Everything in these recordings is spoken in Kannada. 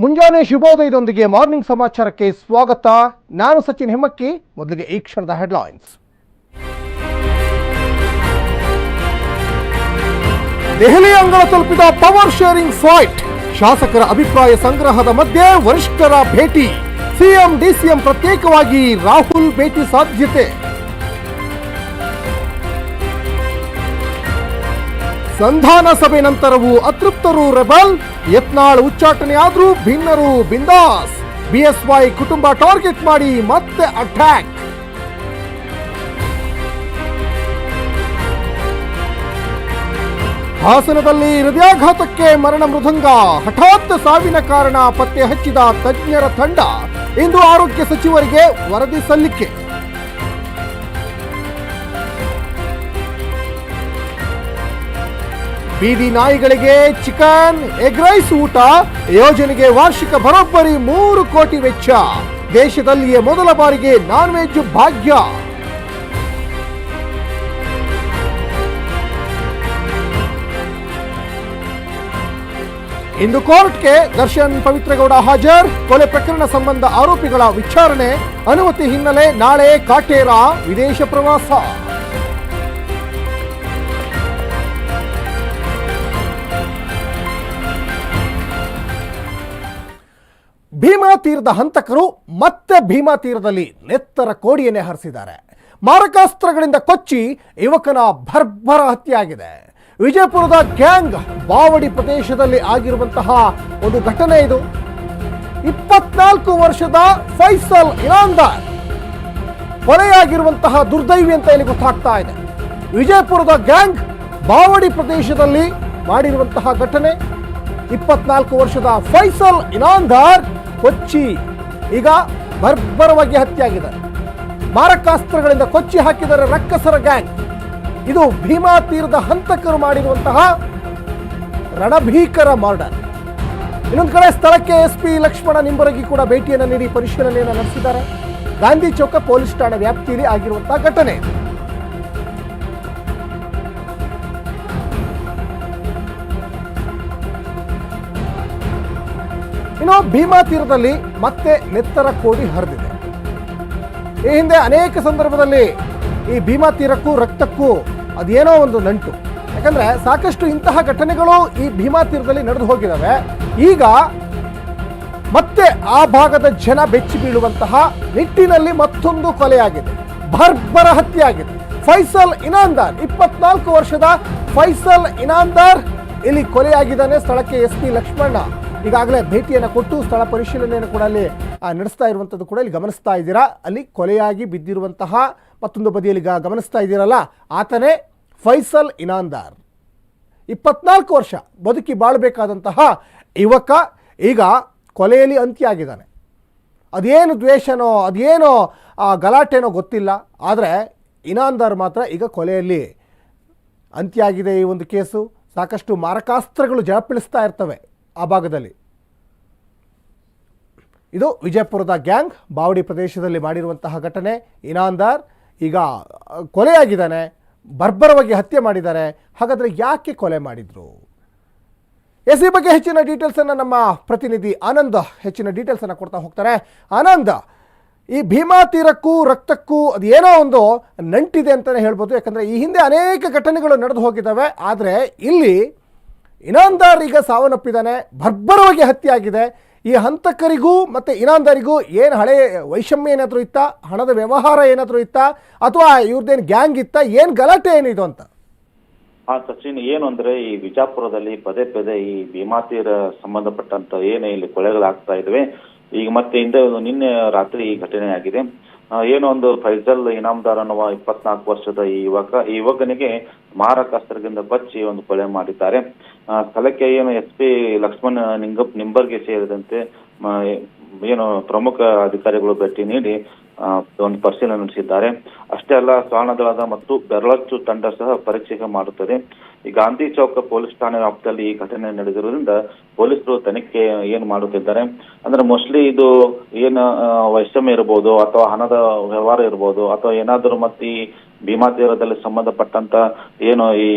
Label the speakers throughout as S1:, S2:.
S1: ಮುಂಜಾನೆ ಶುಭೋದಯದೊಂದಿಗೆ ಮಾರ್ನಿಂಗ್ ಸಮಾಚಾರಕ್ಕೆ ಸ್ವಾಗತ. ನಾನು ಸಚಿನ್ ಹೆಮ್ಮಕ್ಕಿ, ಮೊದಲಿಗೆ ಈ ಕ್ಷಣದ ಹೆಡ್ಲೈನ್ಸ್. ದೆಹಲಿ ಅಂಗಳ ತಲುಪಿದ ಪವರ್ ಶೇರಿಂಗ್ ಫೈಟ್ ಶಾಸಕರ ಅಭಿಪ್ರಾಯ ಸಂಗ್ರಹದ ಮಧ್ಯೆ ವರಿಷ್ಠರ ಭೇಟಿ. ಸಿಎಂ, ಡಿಸಿಎಂ ಪ್ರತ್ಯೇಕವಾಗಿ ರಾಹುಲ್ ಭೇಟಿ ಸಾಧ್ಯತೆ. ಸಂಧಾನ ಸಭೆ ನಂತರವೂ ಅತೃಪ್ತರು ರೆಬಲ್. ಯತ್ನಾಳ್ ಉಚ್ಚಾಟನೆಯಾದ್ರೂ ಭಿನ್ನರು ಬಿಂದಾಸ್. ಬಿಎಸ್ವೈ ಕುಟುಂಬ ಟಾರ್ಗೆಟ್ ಮಾಡಿ ಮತ್ತೆ ಅಟ್ಯಾಕ್. ಹಾಸನದಲ್ಲಿ ಹೃದಯಾಘಾತಕ್ಕೆ ಮರಣ ಮೃದಂಗ. ಹಠಾತ್ ಸಾವಿನ ಕಾರಣ ಪತ್ತೆ ಹಚ್ಚಿದ ತಜ್ಞರ ತಂಡ. ಇಂದು ಆರೋಗ್ಯ ಸಚಿವರಿಗೆ ವರದಿ ಸಲ್ಲಿಕೆ. ಬೀದಿ ನಾಯಿಗಳಿಗೆ ಚಿಕನ್, ಎಗ್ ರೈಸ್ ಊಟ, ಯೋಜನೆಗೆ ವಾರ್ಷಿಕ ಬರೋಬ್ಬರಿ ಮೂರು ಕೋಟಿ ವೆಚ್ಚ. ದೇಶದಲ್ಲಿಯೇ ಮೊದಲ ಬಾರಿಗೆ ನಾನ್ ವೆಜ್ ಭಾಗ್ಯ. ಇಂದು ಕೋರ್ಟ್ಗೆ ದರ್ಶನ್ ಪವಿತ್ರಗೌಡ ಹಾಜರ್. ಕೊಲೆ ಪ್ರಕರಣ ಸಂಬಂಧ ಆರೋಪಿಗಳ ವಿಚಾರಣೆ ಅನುಮತಿ ಹಿನ್ನೆಲೆ ನಾಳೆ ಕಾಟೇರ, ವಿದೇಶ ಪ್ರವಾಸ. ಭೀಮಾ ತೀರದ ಹಂತಕರು ಮತ್ತೆ ಭೀಮಾ ತೀರದಲ್ಲಿ ನೆತ್ತರ ಕೋಡಿಯನ್ನೇ ಹರಿಸಿದ್ದಾರೆ. ಮಾರಕಾಸ್ತ್ರಗಳಿಂದ ಕೊಚ್ಚಿ ಯುವಕನ ಭರ್ಭರ ಹತ್ಯೆಯಾಗಿದೆ. ವಿಜಯಪುರದ ಗ್ಯಾಂಗ್ ಬಾವಡಿ ಪ್ರದೇಶದಲ್ಲಿ ಆಗಿರುವಂತಹ ಒಂದು ಘಟನೆ ಇದು. ಇಪ್ಪತ್ನಾಲ್ಕು ವರ್ಷದ ಫೈಸಲ್ ಇನಾಂದಾರ್ ಕೊಲೆಯಾಗಿರುವಂತಹ ದುರ್ದೈವಿ ಅಂತ ಇಲ್ಲಿ ಗೊತ್ತಾಗ್ತಾ ಇದೆ. ವಿಜಯಪುರದ ಗ್ಯಾಂಗ್ ಬಾವಡಿ ಪ್ರದೇಶದಲ್ಲಿ ಮಾಡಿರುವಂತಹ ಘಟನೆ. ಇಪ್ಪತ್ನಾಲ್ಕು ವರ್ಷದ ಫೈಸಲ್ ಇನಾಂದಾರ್ ಕೊಚ್ಚಿ ಈಗ ಬರ್ಬರವಾಗಿ ಹತ್ಯೆಯಾಗಿದ್ದಾರೆ ಮಾರಕಾಸ್ತ್ರಗಳಿಂದ ಕೊಚ್ಚಿ ಹಾಕಿದರೆ ರಕ್ಕಸರ ಗ್ಯಾಂಗ್. ಇದು ಭೀಮಾ ತೀರದ ಹಂತಕರು ಮಾಡಿರುವಂತಹ ರಣಭೀಕರ ಮರ್ಡರ್. ಇನ್ನೊಂದು ಕಡೆ ಸ್ಥಳಕ್ಕೆ ಎಸ್ ಪಿ ಲಕ್ಷ್ಮಣ ನಿಂಬರಗಿ ಕೂಡ ಭೇಟಿಯನ್ನು ನೀಡಿ ಪರಿಶೀಲನೆಯನ್ನು ನಡೆಸಿದ್ದಾರೆ. ಗಾಂಧಿ ಚೌಕ ಪೊಲೀಸ್ ಠಾಣೆ ವ್ಯಾಪ್ತಿಯಲ್ಲಿ ಆಗಿರುವಂತಹ ಘಟನೆ. ಇನ್ನು ಭೀಮಾ ತೀರದಲ್ಲಿ ಮತ್ತೆ ನೆತ್ತರ ಕೋಡಿ ಹರಿದಿದೆ. ಈ ಹಿಂದೆ ಅನೇಕ ಸಂದರ್ಭದಲ್ಲಿ ಈ ಭೀಮಾ ತೀರಕ್ಕೂ, ರಕ್ತಕ್ಕೂ ಅದೇನೋ ಒಂದು ನಂಟು. ಯಾಕಂದ್ರೆ ಸಾಕಷ್ಟು ಇಂತಹ ಘಟನೆಗಳು ಈ ಭೀಮಾ ತೀರದಲ್ಲಿ ನಡೆದು ಹೋಗಿದ್ದಾವೆ. ಈಗ ಮತ್ತೆ ಆ ಭಾಗದ ಜನ ಬೆಚ್ಚಿ ಬೀಳುವಂತಹ ನಿಟ್ಟಿನಲ್ಲಿ ಮತ್ತೊಂದು ಕೊಲೆಯಾಗಿದೆ. ಬರ್ಬರ ಹತ್ಯೆ ಆಗಿದೆ ಫೈಸಲ್ ಇನಾಂದಾರ್, ಇಪ್ಪತ್ನಾಲ್ಕು ವರ್ಷದ ಫೈಸಲ್ ಇನಾಂದಾರ್ ಇಲ್ಲಿ ಕೊಲೆಯಾಗಿದ್ದಾನೆ ಸ್ಥಳಕ್ಕೆ ಎಸ್ ಪಿ ಲಕ್ಷ್ಮಣ. ಈಗಾಗಲೇ ಭೇಟಿಯನ್ನು ಕೊಟ್ಟು ಸ್ಥಳ ಪರಿಶೀಲನೆಯನ್ನು ಕೂಡ ಅಲ್ಲಿ ನಡೆಸ್ತಾ ಇರುವಂಥದ್ದು ಕೂಡ ಇಲ್ಲಿ ಗಮನಿಸ್ತಾ ಇದ್ದೀರಾ? ಅಲ್ಲಿ ಕೊಲೆಯಾಗಿ ಬಿದ್ದಿರುವಂತಹ ಮತ್ತೊಂದು ಬದಿಯಲ್ಲಿ ಗಮನಿಸ್ತಾ ಇದ್ದೀರಲ್ಲ, ಆತನೇ ಫೈಸಲ್ ಇನಾಂದಾರ್. ಇಪ್ಪತ್ನಾಲ್ಕು ವರ್ಷ ಬದುಕಿ ಬಾಳಬೇಕಾದಂತಹ ಯುವಕ ಈಗ ಕೊಲೆಯಲ್ಲಿ ಅಂತ್ಯ ಆಗಿದ್ದಾನೆ ಅದೇನು ದ್ವೇಷನೋ, ಅದೇನೋ ಗಲಾಟೆನೋ ಗೊತ್ತಿಲ್ಲ. ಆದರೆ ಇನಾಂದಾರ್ ಮಾತ್ರ ಈಗ ಕೊಲೆಯಲ್ಲಿ ಅಂತ್ಯ ಆಗಿದೆ ಈ ಒಂದು ಕೇಸು. ಸಾಕಷ್ಟು ಮಾರಕಾಸ್ತ್ರಗಳು ಜಳಪಿಳಿಸ್ತಾ ಇರ್ತವೆ. ಆ ಭಾಗದಲ್ಲಿ. ಇದು ವಿಜಯಪುರದ ಗ್ಯಾಂಗ್ ಬಾವಡಿ ಪ್ರದೇಶದಲ್ಲಿ ಮಾಡಿರುವಂತಹ ಘಟನೆ. ಇನಾಂದಾರ್ ಈಗ ಕೊಲೆಯಾಗಿದ್ದಾನೆ. ಬರ್ಬರವಾಗಿ ಹತ್ಯೆ ಮಾಡಿದ್ದಾರೆ. ಹಾಗಾದರೆ ಯಾಕೆ ಕೊಲೆ ಮಾಡಿದ್ರು? ಎಸ್ ಈ ಬಗ್ಗೆ ಹೆಚ್ಚಿನ ಡೀಟೇಲ್ಸನ್ನು ನಮ್ಮ ಪ್ರತಿನಿಧಿ ಆನಂದ ಹೆಚ್ಚಿನ ಡೀಟೇಲ್ಸನ್ನು ಕೊಡ್ತಾ ಹೋಗ್ತಾರೆ. ಆನಂದ, ಈ ಭೀಮಾ ತೀರಕ್ಕೂ ರಕ್ತಕ್ಕೂ ಅದು ಏನೋ ಒಂದು ನಂಟಿದೆ ಅಂತಲೇ ಹೇಳ್ಬೋದು. ಯಾಕಂದರೆ ಈ ಹಿಂದೆ ಅನೇಕ ಘಟನೆಗಳು ನಡೆದು ಹೋಗಿದ್ದಾವೆ. ಆದರೆ ಇಲ್ಲಿ ಇನಾಂದಾರ್ ಈಗ ಸಾವನ್ನಪ್ಪಿದ್ದಾನೆ ಹತ್ಯೆಯಾಗಿದೆ. ಹತ್ಯೆ ಈ ಹಂತಕರಿಗೂ ಮತ್ತು ಇನಾಂದಾರಿಗೂ ಏನು ಹಳೆ ವೈಷಮ್ಯ ಏನಾದರೂ ಇತ್ತಾ? ಹಣದ ವ್ಯವಹಾರ ಏನಾದರೂ ಇತ್ತಾ? ಅಥವಾ ಇವ್ರದ್ದೇನು ಗ್ಯಾಂಗ್ ಇತ್ತಾ? ಏನು ಗಲಾಟೆ ಏನಿದು ಅಂತ?
S2: ಹಾ ಸಚಿನ್, ಏನು ಅಂದ್ರೆ ಈ ವಿಜಾಪುರದಲ್ಲಿ ಪದೇ ಪದೇ ಈ ಭೀಮಾತೀರ ಸಂಬಂಧಪಟ್ಟಂತ ಏನೇ ಇಲ್ಲಿ ಕೊಳೆಗಳಾಗ್ತಾ ಇದಾವೆ. ಈಗ ಮತ್ತೆ ಹಿಂದೆ ಒಂದು ನಿನ್ನೆ ರಾತ್ರಿ ಈ ಘಟನೆ ಆಗಿದೆ. ಏನೋ ಒಂದು ಫೈಜಲ್ ಇನಾಮ್ದಾರ್ ಅನ್ನುವ ಇಪ್ಪತ್ನಾಲ್ಕು ವರ್ಷದ ಈ ಯುವಕ, ಈ ಯುವಕನಿಗೆ ಮಾರಕಾಸ್ತ್ರದಿಂದ ಬಚ್ಚಿ ಒಂದು ಕೊಲೆ ಮಾಡಿದ್ದಾರೆ. ಸ್ಥಳಕ್ಕೆ ಏನು ಎಸ್ ಪಿ ಲಕ್ಷ್ಮಣ್ ನಿಂಗಪ್ ನಿಂಬರ್ಗೆ ಸೇರಿದಂತೆ ಏನು ಪ್ರಮುಖ ಅಧಿಕಾರಿಗಳು ಭೇಟಿ ನೀಡಿ ಒಂದು ಪರಿಶೀಲನೆ ನಡೆಸಿದ್ದಾರೆ. ಅಷ್ಟೇ ಅಲ್ಲ ಶ್ವಾನದಳದ ಮತ್ತು ಬೆರಳಚ್ಚು ತಂಡ ಸಹ ಪರೀಕ್ಷೆಗೆ ಮಾಡುತ್ತದೆ. ಈ ಗಾಂಧಿ ಚೌಕ ಪೊಲೀಸ್ ಠಾಣೆ ವ್ಯಾಪ್ತಿಯಲ್ಲಿ ಈ ಘಟನೆ ನಡೆದಿರುವುದರಿಂದ ಪೊಲೀಸರು ತನಿಖೆ ಏನು ಮಾಡುತ್ತಿದ್ದಾರೆ? ಅಂದ್ರೆ ಮೋಸ್ಟ್ಲಿ ಇದು ಏನು ವೈಷಮ್ಯ ಇರಬಹುದು ಅಥವಾ ಹಣದ ವ್ಯವಹಾರ ಇರಬಹುದು ಅಥವಾ ಏನಾದರೂ ಮತ್ತೆ ಈ ಭೀಮಾ ತೀರದಲ್ಲಿ ಸಂಬಂಧಪಟ್ಟಂತ ಏನು ಈ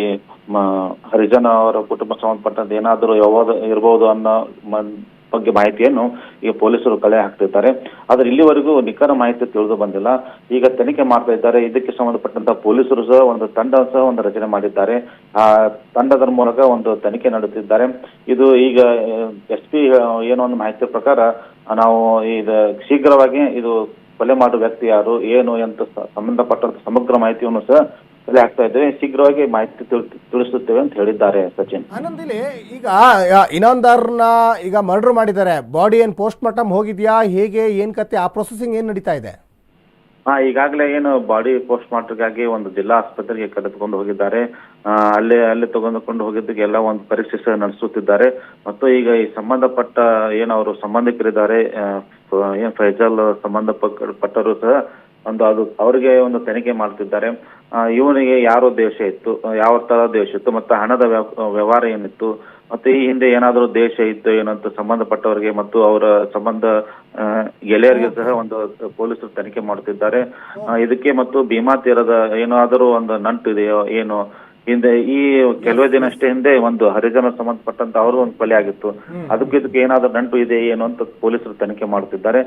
S2: ಹರಿಜನ ಅವರ ಕುಟುಂಬ ಸಂಬಂಧಪಟ್ಟಂತ ಏನಾದರೂ ಯಾವುದು ಇರಬಹುದು ಅನ್ನೋ ಬಗ್ಗೆ ಮಾಹಿತಿಯನ್ನು ಈಗ ಪೊಲೀಸರು ಕಲೆ ಹಾಕ್ತಿದ್ದಾರೆ. ಆದ್ರೆ ಇಲ್ಲಿವರೆಗೂ ನಿಖರ ಮಾಹಿತಿ ತಿಳಿದು ಬಂದಿಲ್ಲ. ಈಗ ತನಿಖೆ ಮಾಡ್ತಾ ಇದ್ದಾರೆ. ಇದಕ್ಕೆ ಸಂಬಂಧಪಟ್ಟಂತ ಪೊಲೀಸರು ಸಹ ಒಂದು ತಂಡ ಸಹ ಒಂದು ರಚನೆ ಮಾಡಿದ್ದಾರೆ. ಆ ತಂಡದ ಮೂಲಕ ಒಂದು ತನಿಖೆ ನಡೆಸಿದ್ದಾರೆ ಇದು ಈಗ, ಎಸ್ ಪಿ, ಏನೋ ಒಂದು ಮಾಹಿತಿ ಪ್ರಕಾರ ನಾವು ಇದು ಶೀಘ್ರವಾಗಿ ಇದು ಕೊಲೆ ಮಾಡುವ ವ್ಯಕ್ತಿ ಯಾರು ಏನು ಅಂತ ಸಂಬಂಧಪಟ್ಟಂತ ಸಮಗ್ರ ಮಾಹಿತಿಯನ್ನು ಸಹ ಕಲೆ ಹಾಕ್ತಾ ಇದ್ದೇವೆ. ಶೀಘ್ರವಾಗಿ ಮಾಹಿತಿ ತಿಳ್- ತಿಳಿಸುತ್ತೇವೆ ಅಂತ ಹೇಳಿದ್ದಾರೆ ಸಚಿನ್.
S1: ಆನಂದಿಲಿ ಈಗ ಇನ್ನೊಂದರ್ನ ಈಗ ಮರ್ಡರ್ ಮಾಡಿದ್ದಾರೆ. ಬಾಡಿ ಏನ್ ಪೋಸ್ಟ್ ಮಾರ್ಟಮ್ ಹೋಗಿದ್ಯಾ? ಹೇಗೆ ಏನು ಕತೆ? ಆ ಪ್ರೊಸೆಸಿಂಗ್ ಏನು ನಡೀತಾ ಇದೆ?
S2: ಹಾ ಈಗಾಗಲೇ ಏನು ಬಾಡಿ ಪೋಸ್ಟ್ ಮಾರ್ಟಮ್ಗಾಗಿ ಒಂದು ಜಿಲ್ಲಾ ಆಸ್ಪತ್ರೆಗೆ ಕರೆದುಕೊಂಡು ಹೋಗಿದ್ದಾರೆ. ಅಲ್ಲೇ ಅಲ್ಲೇ ತಗೊಂಡುಕೊಂಡು ಹೋಗಿದ್ದಕ್ಕೆ ಎಲ್ಲ ಒಂದು ಪರೀಕ್ಷೆ ಸಹ ನಡೆಸುತ್ತಿದ್ದಾರೆ. ಮತ್ತು ಈಗ ಈ ಸಂಬಂಧಪಟ್ಟ ಏನು ಅವರು ಸಂಬಂಧಿಕರಿದ್ದಾರೆ ಏನ್ ಫೈಜಲ್ ಸಂಬಂಧಪಟ್ಟರು ಸಹ ಒಂದು ಅದು ಅವರಿಗೆ ಒಂದು ತನಿಖೆ ಮಾಡ್ತಿದ್ದಾರೆ. ಇವನಿಗೆ ಯಾರು ದೇಶ ಇತ್ತು, ಯಾವ ತರ ದೇಶ ಇತ್ತು, ಮತ್ತು ಹಣದ ವ್ಯವ- ವ್ಯವಹಾರ ಏನಿತ್ತು, ಮತ್ತೆ ಈ ಹಿಂದೆ ಏನಾದರೂ ದೇಶ ಇತ್ತು ಏನಂತ ಸಂಬಂಧಪಟ್ಟವರಿಗೆ ಮತ್ತು ಅವರ ಸಂಬಂಧ ಗೆಳೆಯರಿಗೆ ಸಹ ಒಂದು ಪೊಲೀಸರು ತನಿಖೆ ಮಾಡುತ್ತಿದ್ದಾರೆ ಇದಕ್ಕೆ ಮತ್ತು ಭೀಮಾ ತೀರದ ಏನಾದರೂ ಒಂದು ನಂಟು ಇದೆಯೋ ಏನು ಹಿಂದೆ ಈ ಕೆಲವೇ ದಿನ ಅಷ್ಟೇ ಹಿಂದೆ ಒಂದು ಹರಿಜನ ಸಂಬಂಧಪಟ್ಟಂತ ಅವರು ಒಂದು ಕೊಲೆ ಆಗಿತ್ತು. ಅದಕ್ಕೆ ಇದಕ್ಕೆ ಏನಾದ್ರೂ ನಂಟು ಇದೆ ಏನು ಅಂತ ಪೊಲೀಸರು ತನಿಖೆ ಮಾಡುತ್ತಿದ್ದಾರೆ.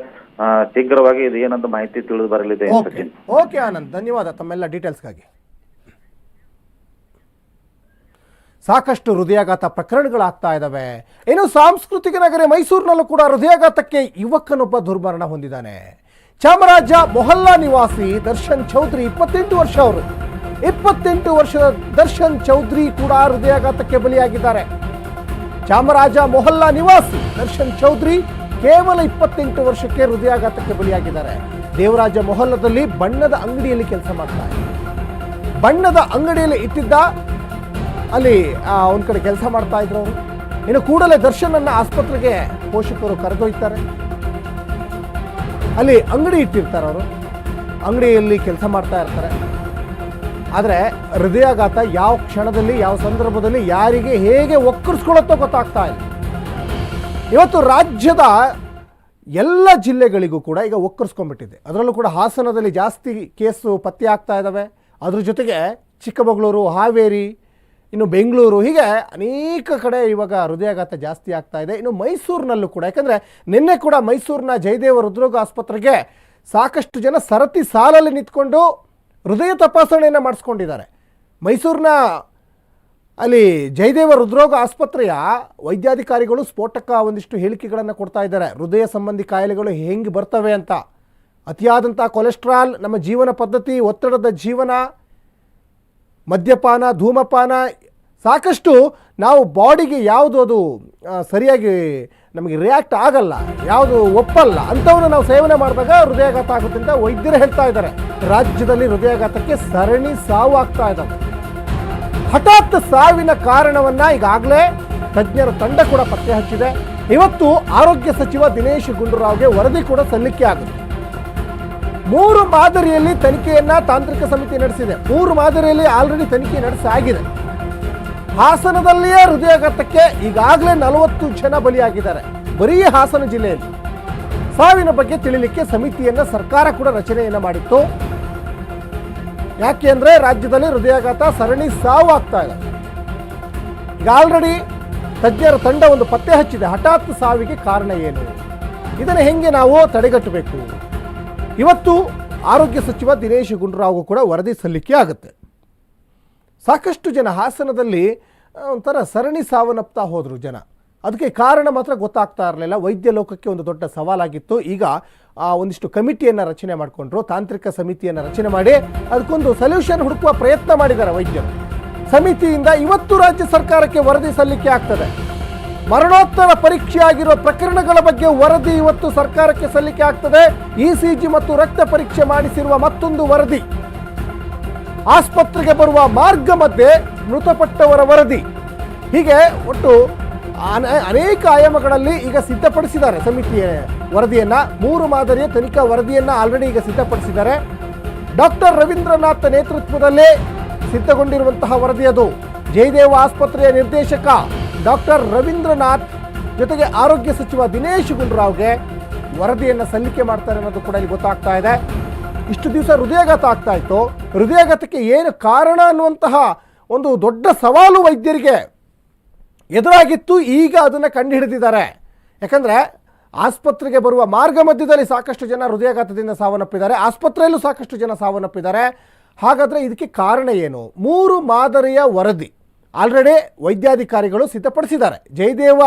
S2: ಶೀಘ್ರವಾಗಿ ಇದು ಏನಂತ ಮಾಹಿತಿ ತಿಳಿದು ಬರಲಿದೆ
S1: ಓಕೆ
S2: ಸಚಿನ್
S1: ಓಕೆ ಆನಂದ್. ಧನ್ಯವಾದ ತಮ್ಮೆಲ್ಲ ಡೀಟೇಲ್ಸ್ಗಾಗಿ. ಸಾಕಷ್ಟು ಹೃದಯಾಘಾತ ಪ್ರಕರಣಗಳಾಗ್ತಾ ಇದ್ದಾವೆ ಇನ್ನು ಸಾಂಸ್ಕೃತಿಕ ನಗರ ಮೈಸೂರಿನಲ್ಲೂ ಕೂಡ ಹೃದಯಾಘಾತಕ್ಕೆ ಯುವಕನೊಬ್ಬ ದುರ್ಮರಣ ಹೊಂದಿದ್ದಾನೆ. ಚಾಮರಾಜ ಮೊಹಲ್ಲಾ ನಿವಾಸಿ ದರ್ಶನ್ ಚೌಧರಿ ಇಪ್ಪತ್ತೆಂಟು ವರ್ಷ ಅವರು. ಇಪ್ಪತ್ತೆಂಟು ವರ್ಷದ ದರ್ಶನ್ ಚೌಧರಿ ಕೂಡ ಹೃದಯಾಘಾತಕ್ಕೆ ಬಲಿಯಾಗಿದ್ದಾರೆ. ಚಾಮರಾಜ ಮೊಹಲ್ಲಾ ನಿವಾಸಿ ದರ್ಶನ್ ಚೌಧರಿ ಕೇವಲ ಇಪ್ಪತ್ತೆಂಟು ವರ್ಷಕ್ಕೆ ಹೃದಯಾಘಾತಕ್ಕೆ ಬಲಿಯಾಗಿದ್ದಾರೆ. ದೇವರಾಜ ಮೊಹಲ್ಲದಲ್ಲಿ ಬಣ್ಣದ ಅಂಗಡಿಯಲ್ಲಿ ಕೆಲಸ ಮಾಡ್ತಾ ಬಣ್ಣದ ಅಂಗಡಿಯಲ್ಲಿ ಇಟ್ಟಿದ್ದ ಅಲ್ಲಿ ಒಂದ್ ಕಡೆ ಕೆಲಸ ಮಾಡ್ತಾ ಇದ್ರು ಅವರು. ಇನ್ನು ಕೂಡಲೇ ದರ್ಶನನ್ನ ಆಸ್ಪತ್ರೆಗೆ ಪೋಷಕರು ಕರೆದೊಯ್ತಾರೆ. ಅಲ್ಲಿ ಅಂಗಡಿ ಇಟ್ಟಿರ್ತಾರೆ ಅವರು. ಅಂಗಡಿಯಲ್ಲಿ ಕೆಲಸ ಮಾಡ್ತಾ ಇರ್ತಾರೆ. ಆದರೆ ಹೃದಯಾಘಾತ ಯಾವ ಕ್ಷಣದಲ್ಲಿ, ಯಾವ ಸಂದರ್ಭದಲ್ಲಿ, ಯಾರಿಗೆ ಹೇಗೆ ಒಕ್ಕರಿಸ್ಕೊಳ್ಳುತ್ತೋ ಗೊತ್ತಾಗ್ತಾ ಇಲ್ಲ. ಇವತ್ತು ರಾಜ್ಯದ ಎಲ್ಲ ಜಿಲ್ಲೆಗಳಿಗೂ ಕೂಡ ಈಗ ಒಕ್ಕರ್ಸ್ಕೊಂಡ್ಬಿಟ್ಟಿದೆ. ಅದರಲ್ಲೂ ಕೂಡ ಹಾಸನದಲ್ಲಿ ಜಾಸ್ತಿ ಕೇಸು ಪತ್ತೆ ಆಗ್ತಾ ಇದ್ದಾವೆ ಅದ್ರ ಜೊತೆಗೆ ಚಿಕ್ಕಮಗಳೂರು, ಹಾವೇರಿ, ಇನ್ನು ಬೆಂಗಳೂರು, ಹೀಗೆ ಅನೇಕ ಕಡೆ ಇವಾಗ ಹೃದಯಾಘಾತ ಜಾಸ್ತಿ ಆಗ್ತಾ ಇದೆ. ಇನ್ನು ಮೈಸೂರಿನಲ್ಲೂ ಕೂಡ, ಯಾಕಂದರೆ ನಿನ್ನೆ ಕೂಡ ಮೈಸೂರಿನ ಜಯದೇವ ಹೃದ್ರೋಗ ಆಸ್ಪತ್ರೆಗೆ ಸಾಕಷ್ಟು ಜನ ಸರತಿ ಸಾಲಲ್ಲಿ ನಿಂತ್ಕೊಂಡು ಹೃದಯ ತಪಾಸಣೆಯನ್ನು ಮಾಡಿಸ್ಕೊಂಡಿದ್ದಾರೆ. ಮೈಸೂರಿನ ಅಲ್ಲಿ ಜಯದೇವ ಹೃದ್ರೋಗ ಆಸ್ಪತ್ರೆಯ ವೈದ್ಯಾಧಿಕಾರಿಗಳು ಸ್ಫೋಟಕ ಒಂದಿಷ್ಟು ಹೇಳಿಕೆಗಳನ್ನು ಕೊಡ್ತಾ ಇದ್ದಾರೆ. ಹೃದಯ ಸಂಬಂಧಿ ಕಾಯಿಲೆಗಳು ಹೆಂಗೆ ಬರ್ತವೆ ಅಂತ. ಅತಿಯಾದಂಥ ಕೊಲೆಸ್ಟ್ರಾಲ್, ನಮ್ಮ ಜೀವನ ಪದ್ಧತಿ, ಒತ್ತಡದ ಜೀವನ, ಮದ್ಯಪಾನ, ಧೂಮಪಾನ, ಸಾಕಷ್ಟು ನಾವು ಬಾಡಿಗೆ ಯಾವುದು ಅದು ಸರಿಯಾಗಿ ನಮಗೆ ರಿಯಾಕ್ಟ್ ಆಗಲ್ಲ, ಯಾವುದು ಒಪ್ಪಲ್ಲ ಅಂಥವನ್ನು ನಾವು ಸೇವನೆ ಮಾಡಿದಾಗ ಹೃದಯಾಘಾತ ಆಗುತ್ತೆ ಅಂತ ವೈದ್ಯರು ಹೇಳ್ತಾ ಇದ್ದಾರೆ. ರಾಜ್ಯದಲ್ಲಿ ಹೃದಯಾಘಾತಕ್ಕೆ ಸರಣಿ ಸಾವು ಆಗ್ತಾ ಇದ್ದಾವೆ. ಹಠಾತ್ ಸಾವಿನ ಕಾರಣವನ್ನ ಈಗಾಗಲೇ ತಜ್ಞರ ತಂಡ ಕೂಡ ಪತ್ತೆ ಹಚ್ಚಿದೆ. ಇವತ್ತು ಆರೋಗ್ಯ ಸಚಿವ ದಿನೇಶ್ ಗುಂಡೂರಾವ್ಗೆ ವರದಿ ಕೂಡ ಸಲ್ಲಿಕೆ ಆಗುತ್ತೆ ಮೂರು ಮಾದರಿಯಲ್ಲಿ ತನಿಖೆಯನ್ನ ತಾಂತ್ರಿಕ ಸಮಿತಿ ನಡೆಸಿದೆ. ಮೂರು ಮಾದರಿಯಲ್ಲಿ ಆಲ್ರೆಡಿ ತನಿಖೆ ನಡೆಸಾಗಿದೆ. ಹಾಸನದಲ್ಲಿಯೇ ಹೃದಯಾಘಾತಕ್ಕೆ ಈಗಾಗಲೇ ನಲವತ್ತು ಜನ ಬಲಿಯಾಗಿದ್ದಾರೆ. ಬರೀ ಹಾಸನ ಜಿಲ್ಲೆಯಲ್ಲಿ. ಸಾವಿನ ಬಗ್ಗೆ ತಿಳಿಲಿಕ್ಕೆ ಸಮಿತಿಯನ್ನ ಸರ್ಕಾರ ಕೂಡ ರಚನೆಯನ್ನ ಮಾಡಿತ್ತು. ಯಾಕೆ ಅಂದ್ರೆ ರಾಜ್ಯದಲ್ಲಿ ಹೃದಯಾಘಾತ, ಸರಣಿ ಸಾವು ಆಗ್ತಾ ಇದೆ. ಈಗ ಆಲ್ರೆಡಿ ತಜ್ಞರ ತಂಡ ಒಂದು ಪತ್ತೆ ಹಚ್ಚಿದೆ. ಹಠಾತ್ ಸಾವಿಗೆ ಕಾರಣ ಏನು? ಇದನ್ನು ಹೆಂಗೆ ನಾವು ತಡೆಗಟ್ಟಬೇಕು? ಇವತ್ತು ಆರೋಗ್ಯ ಸಚಿವ ದಿನೇಶ್ ಗುಂಡೂರಾವ್ಗೂ ಕೂಡ ವರದಿ ಸಲ್ಲಿಕೆ ಆಗುತ್ತೆ. ಸಾಕಷ್ಟು ಜನ ಹಾಸನದಲ್ಲಿ ಒಂಥರ ಸರಣಿ ಸಾವನ್ನಪ್ತಾ ಹೋದರು ಜನ. ಅದಕ್ಕೆ ಕಾರಣ ಮಾತ್ರ ಗೊತ್ತಾಗ್ತಾ ಇರಲಿಲ್ಲ. ವೈದ್ಯ ಲೋಕಕ್ಕೆ ಒಂದು ದೊಡ್ಡ ಸವಾಲಾಗಿತ್ತು. ಈಗ ಒಂದಿಷ್ಟು ಕಮಿಟಿಯನ್ನು ರಚನೆ ಮಾಡಿಕೊಂಡ್ರು. ತಾಂತ್ರಿಕ ಸಮಿತಿಯನ್ನು ರಚನೆ ಮಾಡಿ, ಅದಕ್ಕೊಂದು ಸೊಲ್ಯೂಷನ್ ಹುಡುಕುವ ಪ್ರಯತ್ನ ಮಾಡಿದ್ದಾರೆ ವೈದ್ಯರು. ಸಮಿತಿಯಿಂದ ಇವತ್ತು ರಾಜ್ಯ ಸರ್ಕಾರಕ್ಕೆ ವರದಿ ಸಲ್ಲಿಕೆ ಆಗ್ತದೆ. ಮರಣೋತ್ತರ ಪರೀಕ್ಷೆ ಆಗಿರೋ ಪ್ರಕರಣಗಳ ಬಗ್ಗೆ ವರದಿ ಇವತ್ತು ಸರ್ಕಾರಕ್ಕೆ ಸಲ್ಲಿಕೆ ಆಗ್ತದೆ. ಇಸಿಜಿ ಮತ್ತು ರಕ್ತ ಪರೀಕ್ಷೆ ಮಾಡಿಸಿರುವ ಮತ್ತೊಂದು ವರದಿ. ಆಸ್ಪತ್ರೆಗೆ ಬರುವ ಮಾರ್ಗ ಮಧ್ಯೆ ಮೃತಪಟ್ಟವರ ವರದಿ. ಹೀಗೆ ಒಟ್ಟು ಅನ- ಅನೇಕ ಆಯಾಮಗಳಲ್ಲಿ ಈಗ ಸಿದ್ಧಪಡಿಸಿದ್ದಾರೆ ಸಮಿತಿಯ ವರದಿಯನ್ನ. ಮೂರು ಮಾದರಿಯ ತನಿಖಾ ವರದಿಯನ್ನ ಆಲ್ರೆಡಿ ಈಗ ಸಿದ್ಧಪಡಿಸಿದ್ದಾರೆ. ಡಾಕ್ಟರ್ ರವೀಂದ್ರನಾಥ್ ನೇತೃತ್ವದಲ್ಲೇ ಸಿದ್ಧಗೊಂಡಿರುವಂತಹ ವರದಿ ಅದು. ಜಯದೇವ ಆಸ್ಪತ್ರೆಯ ನಿರ್ದೇಶಕ ಡಾಕ್ಟರ್ ರವೀಂದ್ರನಾಥ್ ಜೊತೆಗೆ ಆರೋಗ್ಯ ಸಚಿವ ದಿನೇಶ್ ಗುಂಡೂರಾವ್ಗೆ ವರದಿಯನ್ನು ಸಲ್ಲಿಕೆ ಮಾಡ್ತಾರೆ ಅನ್ನೋದು ಕೂಡ ಇಲ್ಲಿ ಗೊತ್ತಾಗ್ತಾ ಇದೆ. ಇಷ್ಟು ದಿವಸ ಹೃದಯಾಘಾತ ಆಗ್ತಾ ಇತ್ತು. ಹೃದಯಾಘಾತಕ್ಕೆ ಏನು ಕಾರಣ ಅನ್ನುವಂತಹ ಒಂದು ದೊಡ್ಡ ಸವಾಲು ವೈದ್ಯರಿಗೆ ಎದುರಾಗಿತ್ತು. ಈಗ ಅದನ್ನು ಕಂಡುಹಿಡಿದಿದ್ದಾರೆ. ಯಾಕಂದರೆ ಆಸ್ಪತ್ರೆಗೆ ಬರುವ ಮಾರ್ಗ ಮಧ್ಯದಲ್ಲಿ ಸಾಕಷ್ಟು ಜನ ಹೃದಯಾಘಾತದಿಂದ ಸಾವನ್ನಪ್ಪಿದ್ದಾರೆ. ಆಸ್ಪತ್ರೆಯಲ್ಲೂ ಸಾಕಷ್ಟು ಜನ ಸಾವನ್ನಪ್ಪಿದ್ದಾರೆ. ಹಾಗಾದರೆ ಇದಕ್ಕೆ ಕಾರಣ ಏನು? ಮೂರು ಮಾದರಿಯ ವರದಿ ಆಲ್ರೆಡಿ ವೈದ್ಯಾಧಿಕಾರಿಗಳು ಸಿದ್ಧಪಡಿಸಿದ್ದಾರೆ. ಜಯದೇವ